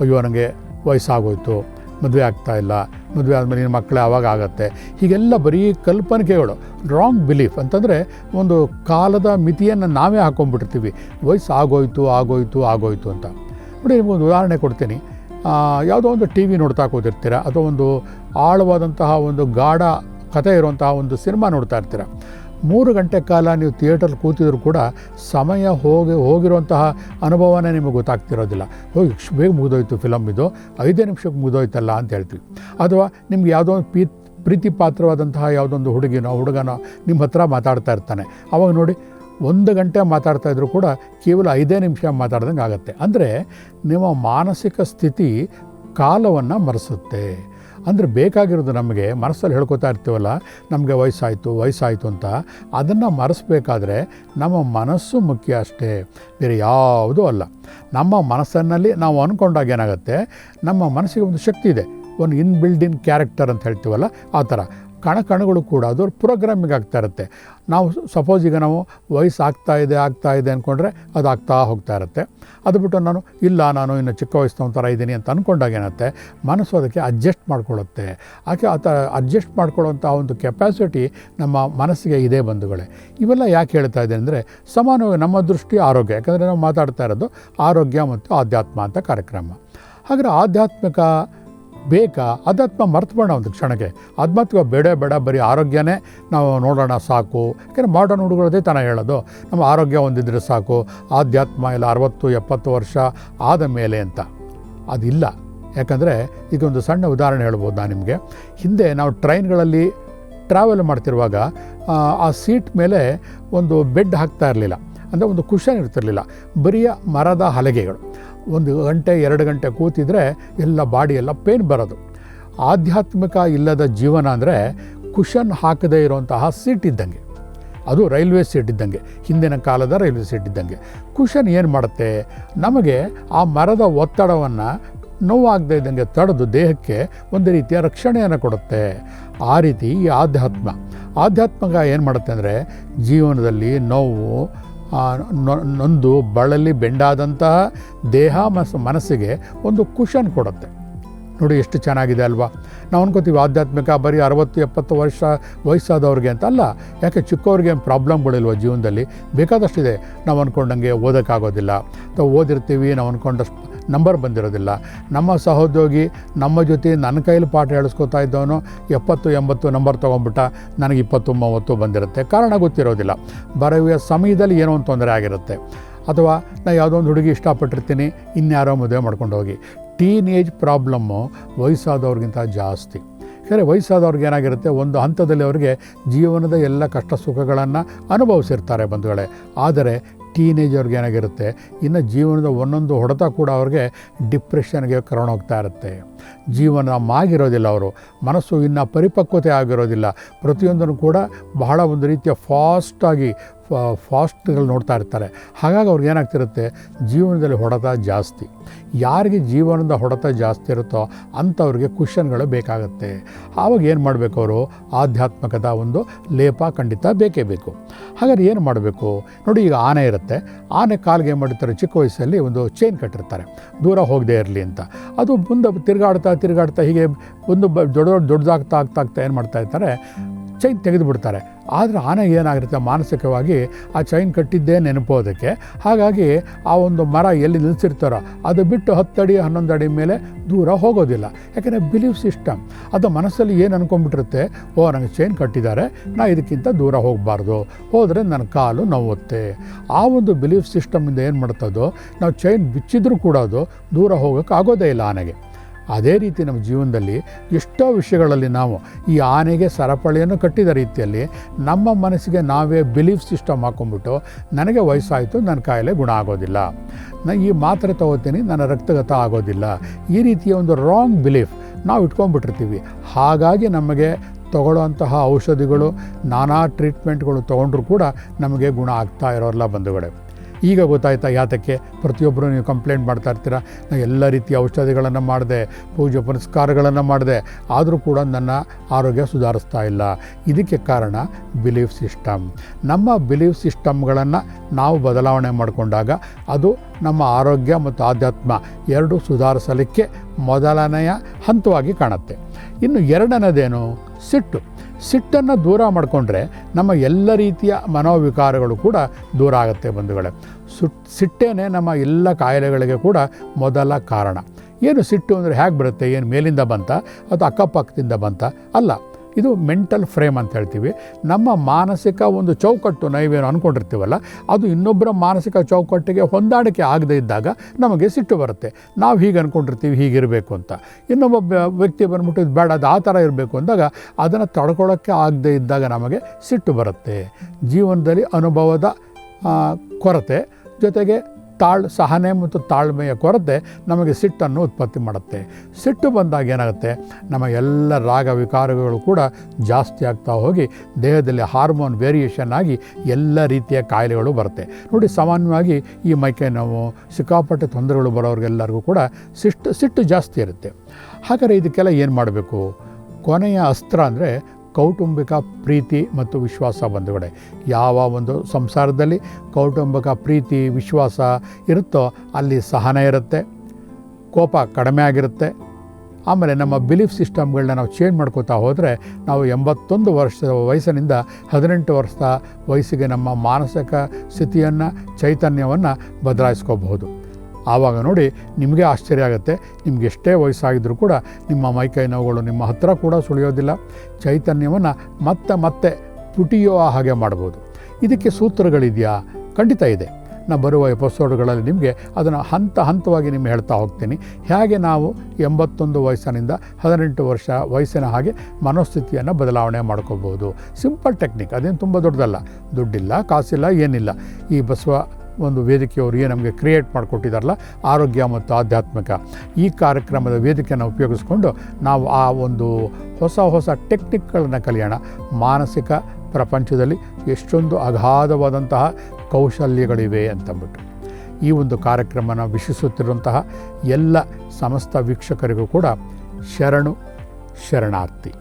ಅಯ್ಯೋ ನನಗೆ ವಯಸ್ಸಾಗೋಯ್ತು. ಮದುವೆ ಇಲ್ಲ. ಮದುವೆ ಆದಮೇಲೆ ನಿನ್ನ ಮಕ್ಕಳು ಆವಾಗ ಆಗತ್ತೆ. ಹೀಗೆಲ್ಲ ಬರೀ ಕಲ್ಪನಿಕೆಗಳು ರಾಂಗ್ ಬಿಲೀಫ್ ಅಂತಂದರೆ ಒಂದು ಕಾಲದ ಮಿತಿಯನ್ನು ನಾವೇ ಹಾಕೊಂಡ್ಬಿಟ್ಟಿರ್ತೀವಿ. ವಯಸ್ಸು ಆಗೋಯ್ತು ಆಗೋಯ್ತು ಆಗೋಯ್ತು ಅಂತ. ನೋಡಿ ಒಂದು ಉದಾಹರಣೆ ಕೊಡ್ತೀನಿ. ಯಾವುದೋ ಒಂದು ಟಿ ವಿ ನೋಡ್ತಾ ಕೂತಿರ್ತೀರ, ಅಥವಾ ಒಂದು ಆಳವಾದಂತಹ ಒಂದು ಗಾಢ ಕಥೆ ಇರುವಂತಹ ಒಂದು ಸಿನಿಮಾ ನೋಡ್ತಾ ಇರ್ತೀರ. ಮೂರು ಗಂಟೆ ಕಾಲ ನೀವು ಥಿಯೇಟರ್ ಕೂತಿದ್ರು ಕೂಡ ಸಮಯ ಹೋಗಿ, ಹೋಗಿರುವಂತಹ ಅನುಭವನೇ ನಿಮಗೆ ಗೊತ್ತಾಗ್ತಿರೋದಿಲ್ಲ. ಹೋಗಿ ಬೇಗ ಮುಗಿದೋಯ್ತು ಫಿಲಮ್ ಇದು. ಐದೇ ನಿಮಿಷಕ್ಕೆ ಮುಗಿದೋಯ್ತಲ್ಲ ಅಂತ ಹೇಳ್ತೀವಿ. ಅಥವಾ ನಿಮ್ಗೆ ಯಾವುದೋ ಒಂದು ಪೀ ಪ್ರೀತಿ ಪಾತ್ರವಾದಂತಹ ಯಾವುದೊಂದು ಹುಡುಗಿನೋ, ಹುಡುಗನೋ ನಿಮ್ಮ ಹತ್ರ ಮಾತಾಡ್ತಾ ಇರ್ತಾನೆ. ಅವಾಗ ನೋಡಿ ಒಂದು ಗಂಟೆ ಮಾತಾಡ್ತಾ ಇದ್ರೂ ಕೂಡ ಕೇವಲ ಐದೇ ನಿಮಿಷ ಮಾತಾಡ್ದಂಗೆ ಆಗುತ್ತೆ. ಅಂದರೆ ನಿಮ್ಮ ಮಾನಸಿಕ ಸ್ಥಿತಿ ಕಾಲವನ್ನು ಮರೆಸುತ್ತೆ. ಅಂದರೆ ಬೇಕಾಗಿರೋದು ನಮಗೆ, ಮನಸ್ಸಲ್ಲಿ ಹೇಳ್ಕೊತಾ ಇರ್ತೀವಲ್ಲ, ನಮಗೆ ವಯಸ್ಸಾಯಿತು ವಯಸ್ಸಾಯಿತು ಅಂತ, ಅದನ್ನು ಮರೆಸಬೇಕಾದ್ರೆ ನಮ್ಮ ಮನಸ್ಸು ಮುಖ್ಯ ಅಷ್ಟೇ, ಬೇರೆ ಯಾವುದೂ ಅಲ್ಲ. ನಮ್ಮ ಮನಸ್ಸಿನಲ್ಲಿ ನಾವು ಅಂದ್ಕೊಂಡಾಗ ಏನಾಗುತ್ತೆ, ನಮ್ಮ ಮನಸ್ಸಿಗೆ ಒಂದು ಶಕ್ತಿ ಇದೆ. ಒಂದು ಇನ್ ಬಿಲ್ಡಿನ್ ಇನ್ ಕ್ಯಾರೆಕ್ಟರ್ ಅಂತ ಹೇಳ್ತೀವಲ್ಲ, ಆ ಥರ. ಕಣ ಕಣಗಳು ಕೂಡ ಅದು ಪ್ರೋಗ್ರಾಮಿಂಗ್ ಆಗ್ತಾ ಇರುತ್ತೆ. ನಾವು ಸಪೋಸ್ ಈಗ ನಾವು ವಯಸ್ಸು ಆಗ್ತಾ ಇದೆ ಆಗ್ತಾ ಇದೆ ಅಂದ್ಕೊಂಡ್ರೆ ಅದು ಆಗ್ತಾ ಹೋಗ್ತಾ ಇರುತ್ತೆ. ಅದು ಬಿಟ್ಟು ನಾನು, ಇಲ್ಲ ನಾನು ಇನ್ನು ಚಿಕ್ಕ ವಯಸ್ಸಿನ ಒಂಥರ ಇದ್ದೀನಿ ಅಂತ ಅಂದ್ಕೊಂಡಾಗ ಏನತ್ತೆ ಮನಸ್ಸು ಅದಕ್ಕೆ ಅಡ್ಜಸ್ಟ್ ಮಾಡ್ಕೊಳ್ಳುತ್ತೆ. ಆಕೆ ಆ ಥರ ಅಡ್ಜಸ್ಟ್ ಮಾಡ್ಕೊಳ್ಳೋಂಥ ಒಂದು ಕೆಪಾಸಿಟಿ ನಮ್ಮ ಮನಸ್ಸಿಗೆ ಇದೆ ಬಂಧುಗಳೇ. ಇವೆಲ್ಲ ಯಾಕೆ ಹೇಳ್ತಾ ಇದೆ ಅಂದರೆ ಸಮಾನವಾಗಿ ನಮ್ಮ ದೃಷ್ಟಿ ಆರೋಗ್ಯ. ಯಾಕಂದರೆ ನಾವು ಮಾತಾಡ್ತಾ ಇರೋದು ಆರೋಗ್ಯ ಮತ್ತು ಆಧ್ಯಾತ್ಮ ಅಂತ ಕಾರ್ಯಕ್ರಮ. ಹಾಗಾದ್ರೆ ಆಧ್ಯಾತ್ಮಿಕ ಬೇಕಾ? ಅಧ್ಯಾತ್ಮ ಮರ್ತಬೇಡ ಒಂದು ಕ್ಷಣಕ್ಕೆ. ಆಧ್ಯಾತ್ಮಿಕ ಬೇಡ ಬೇಡ, ಬರೀ ಆರೋಗ್ಯನೇ ನಾವು ನೋಡೋಣ ಸಾಕು. ಯಾಕೆಂದರೆ ಮಾಡರ್ನ್ ಹುಡುಗರದೇ ತಾನೇ ಹೇಳೋದು. ನಮ್ಮ ಆರೋಗ್ಯ ಹೊಂದಿದ್ರೆ ಸಾಕು. ಆಧ್ಯಾತ್ಮ ಇಲ್ಲ ಅರವತ್ತು, ಎಪ್ಪತ್ತು ವರ್ಷ ಆದ ಮೇಲೆ ಅಂತ. ಅದಿಲ್ಲ. ಯಾಕಂದರೆ ಈಗ ಒಂದು ಸಣ್ಣ ಉದಾಹರಣೆ ಹೇಳ್ಬೋದು ನಾನು ನಿಮಗೆ. ಹಿಂದೆ ನಾವು ಟ್ರೈನ್ಗಳಲ್ಲಿ ಟ್ರಾವೆಲ್ ಮಾಡ್ತಿರುವಾಗ, ಆ ಸೀಟ್ ಮೇಲೆ ಒಂದು ಬೆಡ್ ಹಾಕ್ತಾ ಇರಲಿಲ್ಲ. ಅಂದರೆ ಒಂದು ಕುಷನ್ ಇರ್ತಿರಲಿಲ್ಲ. ಬರಿಯ ಮರದ ಹಲಗೆಗಳು. ಒಂದು ಗಂಟೆ, ಎರಡು ಗಂಟೆ ಕೂತಿದ್ರೆ ಎಲ್ಲ ಬಾಡಿ ಎಲ್ಲ ಪೇನ್ ಬರೋದು. ಆಧ್ಯಾತ್ಮಿಕ ಇಲ್ಲದ ಜೀವನ ಅಂದರೆ ಕುಷನ್ ಹಾಕದೇ ಇರುವಂತಹ ಸೀಟ್ ಇದ್ದಂಗೆ. ಅದು ರೈಲ್ವೆ ಸೀಟ್ ಇದ್ದಂಗೆ. ಹಿಂದಿನ ಕಾಲದ ರೈಲ್ವೆ ಸೀಟ್ ಇದ್ದಂಗೆ. ಕುಷನ್ ಏನು ಮಾಡುತ್ತೆ? ನಮಗೆ ಆ ಮರದ ಒತ್ತಡವನ್ನು ನೋವಾಗದೇ ಇದ್ದಂಗೆ ತಡೆದು ದೇಹಕ್ಕೆ ಒಂದು ರೀತಿಯ ರಕ್ಷಣೆಯನ್ನು ಕೊಡುತ್ತೆ. ಆ ರೀತಿ ಈ ಆಧ್ಯಾತ್ಮ. ಆಧ್ಯಾತ್ಮಿಕ ಏನು ಮಾಡುತ್ತೆ ಅಂದರೆ ಜೀವನದಲ್ಲಿ ನೋವು ನೊಂದು ಬಳಲಿ ಬೆಂಡಾದಂತಹ ದೇಹ ಮನಸ್ಸು, ಮನಸ್ಸಿಗೆ ಒಂದು ಕುಷನ್ ಕೊಡುತ್ತೆ. ನೋಡಿ ಎಷ್ಟು ಚೆನ್ನಾಗಿದೆ ಅಲ್ವಾ? ನಾವು ಅನ್ಕೋತೀವಿ ಆಧ್ಯಾತ್ಮಿಕ, ಬರೀ ಅರವತ್ತು, ಎಪ್ಪತ್ತು ವರ್ಷ ವಯಸ್ಸಾದವ್ರಿಗೆ ಅಂತ ಅಲ್ಲ, ಯಾಕೆ ಚಿಕ್ಕವ್ರಿಗೆ ಏನು ಪ್ರಾಬ್ಲಮ್ಗಳಿಲ್ವ ಜೀವನದಲ್ಲಿ? ಬೇಕಾದಷ್ಟಿದೆ. ನಾವು ಅಂದ್ಕೊಂಡಂಗೆ ಓದೋಕ್ಕಾಗೋದಿಲ್ಲ. ಅಥವಾ ಓದಿರ್ತೀವಿ, ನಾವು ಅಂದ್ಕೊಂಡಷ್ಟು ನಂಬರ್ ಬಂದಿರೋದಿಲ್ಲ. ನಮ್ಮ ಸಹೋದ್ಯೋಗಿ ನಮ್ಮ ಜೊತೆ ನನ್ನ ಕೈಲಿ ಪಾಠ ಹೇಳಿಸ್ಕೊತಾ ಇದ್ದವನು ಎಪ್ಪತ್ತು, ಎಂಬತ್ತು ನಂಬರ್ ತೊಗೊಂಡ್ಬಿಟ್ಟ. ನನಗೆ ಇಪ್ಪತ್ತು, ಮೂವತ್ತು ಬಂದಿರುತ್ತೆ. ಕಾರಣ ಗೊತ್ತಿರೋದಿಲ್ಲ. ಬರೆಯುವ ಸಮಯದಲ್ಲಿ ಏನೋ ಒಂದು ತೊಂದರೆ ಆಗಿರುತ್ತೆ. ಅಥವಾ ನಾನು ಯಾವುದೋ ಒಂದು ಹುಡುಗಿ ಇಷ್ಟಪಟ್ಟಿರ್ತೀನಿ, ಇನ್ಯಾರೋ ಮದುವೆ ಮಾಡ್ಕೊಂಡು ಹೋಗಿ. ಟೀನ್ ಏಜ್ ಪ್ರಾಬ್ಲಮ್ಮು ವಯಸ್ಸಾದವ್ರಿಗಿಂತ ಜಾಸ್ತಿ. ಯಾಕಂದರೆ ವಯಸ್ಸಾದವ್ರಿಗೆ ಏನಾಗಿರುತ್ತೆ, ಒಂದು ಹಂತದಲ್ಲಿ ಅವರಿಗೆ ಜೀವನದ ಎಲ್ಲ ಕಷ್ಟ ಸುಖಗಳನ್ನು ಅನುಭವಿಸಿರ್ತಾರೆ ಬಂಧುಗಳೇ. ಆದರೆ ಟೀನೇಜ್ ಅವ್ರಿಗೆ ಏನಾಗಿರುತ್ತೆ ಇನ್ನು ಜೀವನದ ಒಂದೊಂದು ಹೊಡೆತ ಕೂಡ ಅವ್ರಿಗೆ ಡಿಪ್ರೆಷನ್ಗೆ ಕರ್ಕೊಂಡು ಹೋಗ್ತಾ ಇರುತ್ತೆ. ಜೀವನ ಮಾಗಿರೋದಿಲ್ಲ ಅವರು. ಮನಸ್ಸು ಇನ್ನೂ ಪರಿಪಕ್ವತೆ ಆಗಿರೋದಿಲ್ಲ. ಪ್ರತಿಯೊಂದನ್ನು ಕೂಡ ಬಹಳ ಒಂದು ರೀತಿಯ ಫಾಸ್ಟಾಗಿ ಫಾಸ್ಟ್ಗಳು ನೋಡ್ತಾ ಇರ್ತಾರೆ. ಹಾಗಾಗಿ ಅವ್ರಿಗೆ ಏನಾಗ್ತಿರುತ್ತೆ? ಜೀವನದಲ್ಲಿ ಹೊಡೆತ ಜಾಸ್ತಿ. ಯಾರಿಗೆ ಜೀವನದ ಹೊಡೆತ ಜಾಸ್ತಿ ಇರುತ್ತೋ ಅಂಥವ್ರಿಗೆ ಕುಷನ್ಗಳು ಬೇಕಾಗುತ್ತೆ. ಆವಾಗ ಏನು ಮಾಡಬೇಕು ಅವರು? ಆಧ್ಯಾತ್ಮಕದ ಒಂದು ಲೇಪ ಖಂಡಿತ ಬೇಕೇ ಬೇಕು. ಹಾಗಾದ್ರೆ ಏನು ಮಾಡಬೇಕು? ನೋಡಿ ಈಗ ಆನೆ ಇರುತ್ತೆ. ಆನೆ ಕಾಲಿಗೆ ಏನು ಮಾಡಿರ್ತಾರೆ? ಚಿಕ್ಕ ವಯಸ್ಸಲ್ಲಿ ಒಂದು ಚೈನ್ ಕಟ್ಟಿರ್ತಾರೆ. ದೂರ ಹೋಗದೇ ಇರಲಿ ಅಂತ. ಅದು ಮುಂದೆ ತಿರುಗಾಡ್ತಾ ತಿರುಗಾಡ್ತಾ ಹೀಗೆ ಒಂದು ಬ ದೊಡ್ಡ ದೊಡ್ಡ ದೊಡ್ಡದಾಗ್ತಾ ಆಗ್ತಾ ಆಗ್ತಾ ಏನು ಮಾಡ್ತಾ ಇರ್ತಾರೆ ಚೈನ್ ತೆಗೆದು ಬಿಡ್ತಾರೆ ಆದರೆ ಆನೆ ಏನಾಗಿರುತ್ತೆ ಮಾನಸಿಕವಾಗಿ ಆ ಚೈನ್ ಕಟ್ಟಿದ್ದೇ ನೆನಪೋದಕ್ಕೆ ಹಾಗಾಗಿ ಆ ಒಂದು ಮರ ಎಲ್ಲಿ ನಿಲ್ಲಿಸಿರ್ತಾರೋ ಅದು ಬಿಟ್ಟು ಹತ್ತಡಿ, ಹನ್ನೊಂದು ಅಡಿ ಮೇಲೆ ದೂರ ಹೋಗೋದಿಲ್ಲ. ಯಾಕೆಂದರೆ ಬಿಲೀಫ್ ಸಿಸ್ಟಮ್ ಅದು ಮನಸ್ಸಲ್ಲಿ ಏನು ಅನ್ಕೊಂಡ್ಬಿಟ್ಟಿರುತ್ತೆ? ಓ ನನಗೆ ಚೈನ್ ಕಟ್ಟಿದ್ದಾರೆ, ನಾ ಇದಕ್ಕಿಂತ ದೂರ ಹೋಗಬಾರ್ದು. ಹೋದರೆ ನನ್ನ ಕಾಲು ನೋವುತ್ತೆ. ಆ ಒಂದು ಬಿಲೀಫ್ ಸಿಸ್ಟಮಿಂದ ಏನು ಮಾಡ್ತದೋ, ನಾವು ಚೈನ್ ಬಿಚ್ಚಿದ್ರೂ ಕೂಡ ಅದು ದೂರ ಹೋಗೋಕ್ಕಾಗೋದೇ ಇಲ್ಲ ಆನೆಗೆ. ಅದೇ ರೀತಿ ನಮ್ಮ ಜೀವನದಲ್ಲಿ ಎಷ್ಟೋ ವಿಷಯಗಳಲ್ಲಿ ನಾವು ಈ ಆನೆಗೆ ಸರಪಳಿಯನ್ನು ಕಟ್ಟಿದ ರೀತಿಯಲ್ಲಿ ನಮ್ಮ ಮನಸ್ಸಿಗೆ ನಾವೇ ಬಿಲೀಫ್ ಸಿಸ್ಟಮ್ ಹಾಕ್ಕೊಂಡ್ಬಿಟ್ಟು ನನಗೆ ವಯಸ್ಸಾಯಿತು, ನನ್ನ ಕಾಯಿಲೆ ಗುಣ ಆಗೋದಿಲ್ಲ. ನಾ ಈ ಮಾತ್ರೆ ತಗೋತೀನಿ, ನನ್ನ ರಕ್ತಗತ ಆಗೋದಿಲ್ಲ. ಈ ರೀತಿಯ ಒಂದು ರಾಂಗ್ ಬಿಲೀಫ್ ನಾವು ಇಟ್ಕೊಂಡ್ಬಿಟ್ಟಿರ್ತೀವಿ. ಹಾಗಾಗಿ ನಮಗೆ ತಗೊಳ್ಳೋಂತಹ ಔಷಧಿಗಳು, ನಾನಾ ಟ್ರೀಟ್ಮೆಂಟ್ಗಳು ತೊಗೊಂಡ್ರೂ ಕೂಡ ನಮಗೆ ಗುಣ ಆಗ್ತಾ ಇರೋಲ್ಲ ಬಂಧುಗಳೇ. ಈಗ ಗೊತ್ತಾಯ್ತಾ ಯಾತಕ್ಕೆ ಪ್ರತಿಯೊಬ್ಬರು ನೀವು ಕಂಪ್ಲೇಂಟ್ ಮಾಡ್ತಾ ಇರ್ತೀರ? ನಾನು ಎಲ್ಲ ರೀತಿಯ ಔಷಧಿಗಳನ್ನು ಮಾಡಿದೆ, ಪೂಜೆ ಪುನಸ್ಕಾರಗಳನ್ನು ಮಾಡಿದೆ, ಆದರೂ ಕೂಡ ನನ್ನ ಆರೋಗ್ಯ ಸುಧಾರಿಸ್ತಾ ಇಲ್ಲ. ಇದಕ್ಕೆ ಕಾರಣ ಬಿಲೀಫ್ ಸಿಸ್ಟಮ್ ನಮ್ಮ ಬಿಲೀಫ್ ಸಿಸ್ಟಮ್ಗಳನ್ನು ನಾವು ಬದಲಾವಣೆ ಮಾಡಿಕೊಂಡಾಗ ಅದು ನಮ್ಮ ಆರೋಗ್ಯ ಮತ್ತು ಆಧ್ಯಾತ್ಮ ಎರಡು ಸುಧಾರಿಸಲಿಕ್ಕೆ ಮೊದಲನೆಯ ಹಂತವಾಗಿ ಕಾಣುತ್ತೆ. ಇನ್ನು ಎರಡನೇದೇನು? ಸಿಟ್ಟು. ಸಿಟ್ಟನ್ನು ದೂರ ಮಾಡಿಕೊಂಡ್ರೆ ನಮ್ಮ ಎಲ್ಲ ರೀತಿಯ ಮನೋವಿಕಾರಗಳು ಕೂಡ ದೂರ ಆಗುತ್ತೆ ಬಂಧುಗಳೇ. ಸುಟ್, ಸಿಟ್ಟೇನೆ ನಮ್ಮ ಎಲ್ಲ ಕಾಯಿಲೆಗಳಿಗೆ ಕೂಡ ಮೊದಲ ಕಾರಣ. ಏನು ಸಿಟ್ಟು ಅಂದರೆ ಹೇಗೆ ಬರುತ್ತೆ, ಏನು ಮೇಲಿಂದ ಬಂತ ಅಥವಾ ಅಕ್ಕಪಕ್ಕದಿಂದ ಬಂತ, ಅಲ್ಲ. ಇದು ಮೆಂಟಲ್ ಫ್ರೇಮ್ ಅಂತ ಹೇಳ್ತೀವಿ. ನಮ್ಮ ಮಾನಸಿಕ ಒಂದು ಚೌಕಟ್ಟು ನಾವೇನು ಅಂದ್ಕೊಂಡಿರ್ತೀವಲ್ಲ ಅದು ಇನ್ನೊಬ್ಬರ ಮಾನಸಿಕ ಚೌಕಟ್ಟಿಗೆ ಹೊಂದಾಣಿಕೆ ಆಗದೇ ಇದ್ದಾಗ ನಮಗೆ ಸಿಟ್ಟು ಬರುತ್ತೆ. ನಾವು ಹೀಗೆ ಅಂದ್ಕೊಂಡಿರ್ತೀವಿ ಹೀಗಿರಬೇಕು ಅಂತ. ಇನ್ನೊಬ್ಬ ವ್ಯಕ್ತಿ ಬಂದ್ಬಿಟ್ಟು ಇದು ಬೇಡ, ಅದು ಆ ಥರ ಇರಬೇಕು ಅಂದಾಗ ಅದನ್ನು ತಡ್ಕೊಳ್ಳೋಕ್ಕೆ ಆಗದೇ ಇದ್ದಾಗ ನಮಗೆ ಸಿಟ್ಟು ಬರುತ್ತೆ. ಜೀವನದಲ್ಲಿ ಅನುಭವದ ಕೊರತೆ, ಜೊತೆಗೆ ತಾಳ್ ಸಹನೆ ಮತ್ತು ತಾಳ್ಮೆಯ ಕೊರತೆ ನಮಗೆ ಸಿಟ್ಟನ್ನು ಉತ್ಪತ್ತಿ ಮಾಡುತ್ತೆ. ಸಿಟ್ಟು ಬಂದಾಗ ಏನಾಗುತ್ತೆ? ನಮ್ಮ ಎಲ್ಲ ರಾಗ ವಿಕಾರಗಳು ಕೂಡ ಜಾಸ್ತಿ ಆಗ್ತಾ ಹೋಗಿ ದೇಹದಲ್ಲಿ ಹಾರ್ಮೋನ್ ವೇರಿಯೇಷನ್ ಆಗಿ ಎಲ್ಲ ರೀತಿಯ ಕಾಯಿಲೆಗಳು ಬರುತ್ತೆ. ನೋಡಿ ಸಾಮಾನ್ಯವಾಗಿ ಈ ಮೈಕೈ ನೋವು, ಸಿಕ್ಕಾಪಟ್ಟೆ ತೊಂದರೆಗಳು ಬರೋರಿಗೆಲ್ಲರಿಗೂ ಕೂಡ ಸಿಟ್ಟು ಸಿಟ್ಟು ಜಾಸ್ತಿ ಇರುತ್ತೆ. ಹಾಗಾದರೆ ಇದಕ್ಕೆಲ್ಲ ಏನು ಮಾಡಬೇಕು? ಕೊನೆಯ ಅಸ್ತ್ರ ಅಂದರೆ ಕೌಟುಂಬಿಕ ಪ್ರೀತಿ ಮತ್ತು ವಿಶ್ವಾಸ ಬಂಧುಗಡೆ ಯಾವ ಒಂದು ಸಂಸಾರದಲ್ಲಿ ಕೌಟುಂಬಿಕ ಪ್ರೀತಿ, ವಿಶ್ವಾಸ ಇರುತ್ತೋ ಅಲ್ಲಿ ಸಹನ ಇರುತ್ತೆ, ಕೋಪ ಕಡಿಮೆ ಆಗಿರುತ್ತೆ. ಆಮೇಲೆ ನಮ್ಮ ಬಿಲೀಫ್ ಸಿಸ್ಟಮ್ಗಳನ್ನ ನಾವು ಚೇಂಜ್ ಮಾಡ್ಕೋತಾ ಹೋದರೆ ನಾವು ಎಂಬತ್ತೊಂದು ವರ್ಷದ ವಯಸ್ಸಿನಿಂದ ಹದಿನೆಂಟು ವರ್ಷದ ವಯಸ್ಸಿಗೆ ನಮ್ಮ ಮಾನಸಿಕ ಸ್ಥಿತಿಯನ್ನು, ಚೈತನ್ಯವನ್ನು ಬದಲಾಯಿಸ್ಕೋಬಹುದು. ಆವಾಗ ನೋಡಿ ನಿಮಗೆ ಆಶ್ಚರ್ಯ ಆಗುತ್ತೆ. ನಿಮ್ಗೆ ಎಷ್ಟೇ ವಯಸ್ಸಾಗಿದ್ದರೂ ಕೂಡ ನಿಮ್ಮ ಮೈಕೈ ನೋವುಗಳು ನಿಮ್ಮ ಹತ್ತಿರ ಕೂಡ ಸುಳಿಯೋದಿಲ್ಲ. ಚೈತನ್ಯವನ್ನು ಮತ್ತೆ ಮತ್ತೆ ಪುಟಿಯೋ ಹಾಗೆ ಮಾಡ್ಬೋದು. ಇದಕ್ಕೆ ಸೂತ್ರಗಳಿದೆಯಾ? ಖಂಡಿತ ಇದೆ. ನಾನು ಬರುವ ಎಪಿಸೋಡ್ಗಳಲ್ಲಿ ನಿಮಗೆ ಅದನ್ನು ಹಂತ ಹಂತವಾಗಿ ನಿಮ್ಗೆ ಹೇಳ್ತಾ ಹೋಗ್ತೀನಿ. ಹೇಗೆ ನಾವು ಎಂಬತ್ತೊಂದು ವಯಸ್ಸಿನಿಂದ ಹದಿನೆಂಟು ವರ್ಷ ವಯಸ್ಸಿನ ಹಾಗೆ ಮನೋಸ್ಥಿತಿಯನ್ನು ಬದಲಾವಣೆ ಮಾಡ್ಕೋಬೋದು ಸಿಂಪಲ್ ಟೆಕ್ನಿಕ್ ಅದೇನು ತುಂಬ ದೊಡ್ಡದಲ್ಲ. ದುಡ್ಡಿಲ್ಲ, ಕಾಸಿಲ್ಲ, ಏನಿಲ್ಲ. ಈ ಬಸವ ಒಂದು ವೇದಿಕೆಯವರಿಗೆ ನಮಗೆ ಕ್ರಿಯೇಟ್ ಮಾಡಿಕೊಟ್ಟಿದ್ದಾರಲ್ಲ, ಆರೋಗ್ಯ ಮತ್ತು ಆಧ್ಯಾತ್ಮಿಕ. ಈ ಕಾರ್ಯಕ್ರಮದ ವೇದಿಕೆಯನ್ನು ಉಪಯೋಗಿಸ್ಕೊಂಡು ನಾವು ಆ ಒಂದು ಹೊಸ ಹೊಸ ಟೆಕ್ನಿಕ್ಗಳನ್ನು ಕಲಿಯೋಣ. ಮಾನಸಿಕ ಪ್ರಪಂಚದಲ್ಲಿ ಎಷ್ಟೊಂದು ಅಗಾಧವಾದಂತಹ ಕೌಶಲ್ಯಗಳಿವೆ ಅಂತಂದ್ಬಿಟ್ಟು. ಈ ಒಂದು ಕಾರ್ಯಕ್ರಮನ ವೀಕ್ಷಿಸುತ್ತಿರುವಂತಹ ಎಲ್ಲ ಸಮಸ್ತ ವೀಕ್ಷಕರಿಗೂ ಕೂಡ ಶರಣು, ಶರಣಾರ್ಥಿ.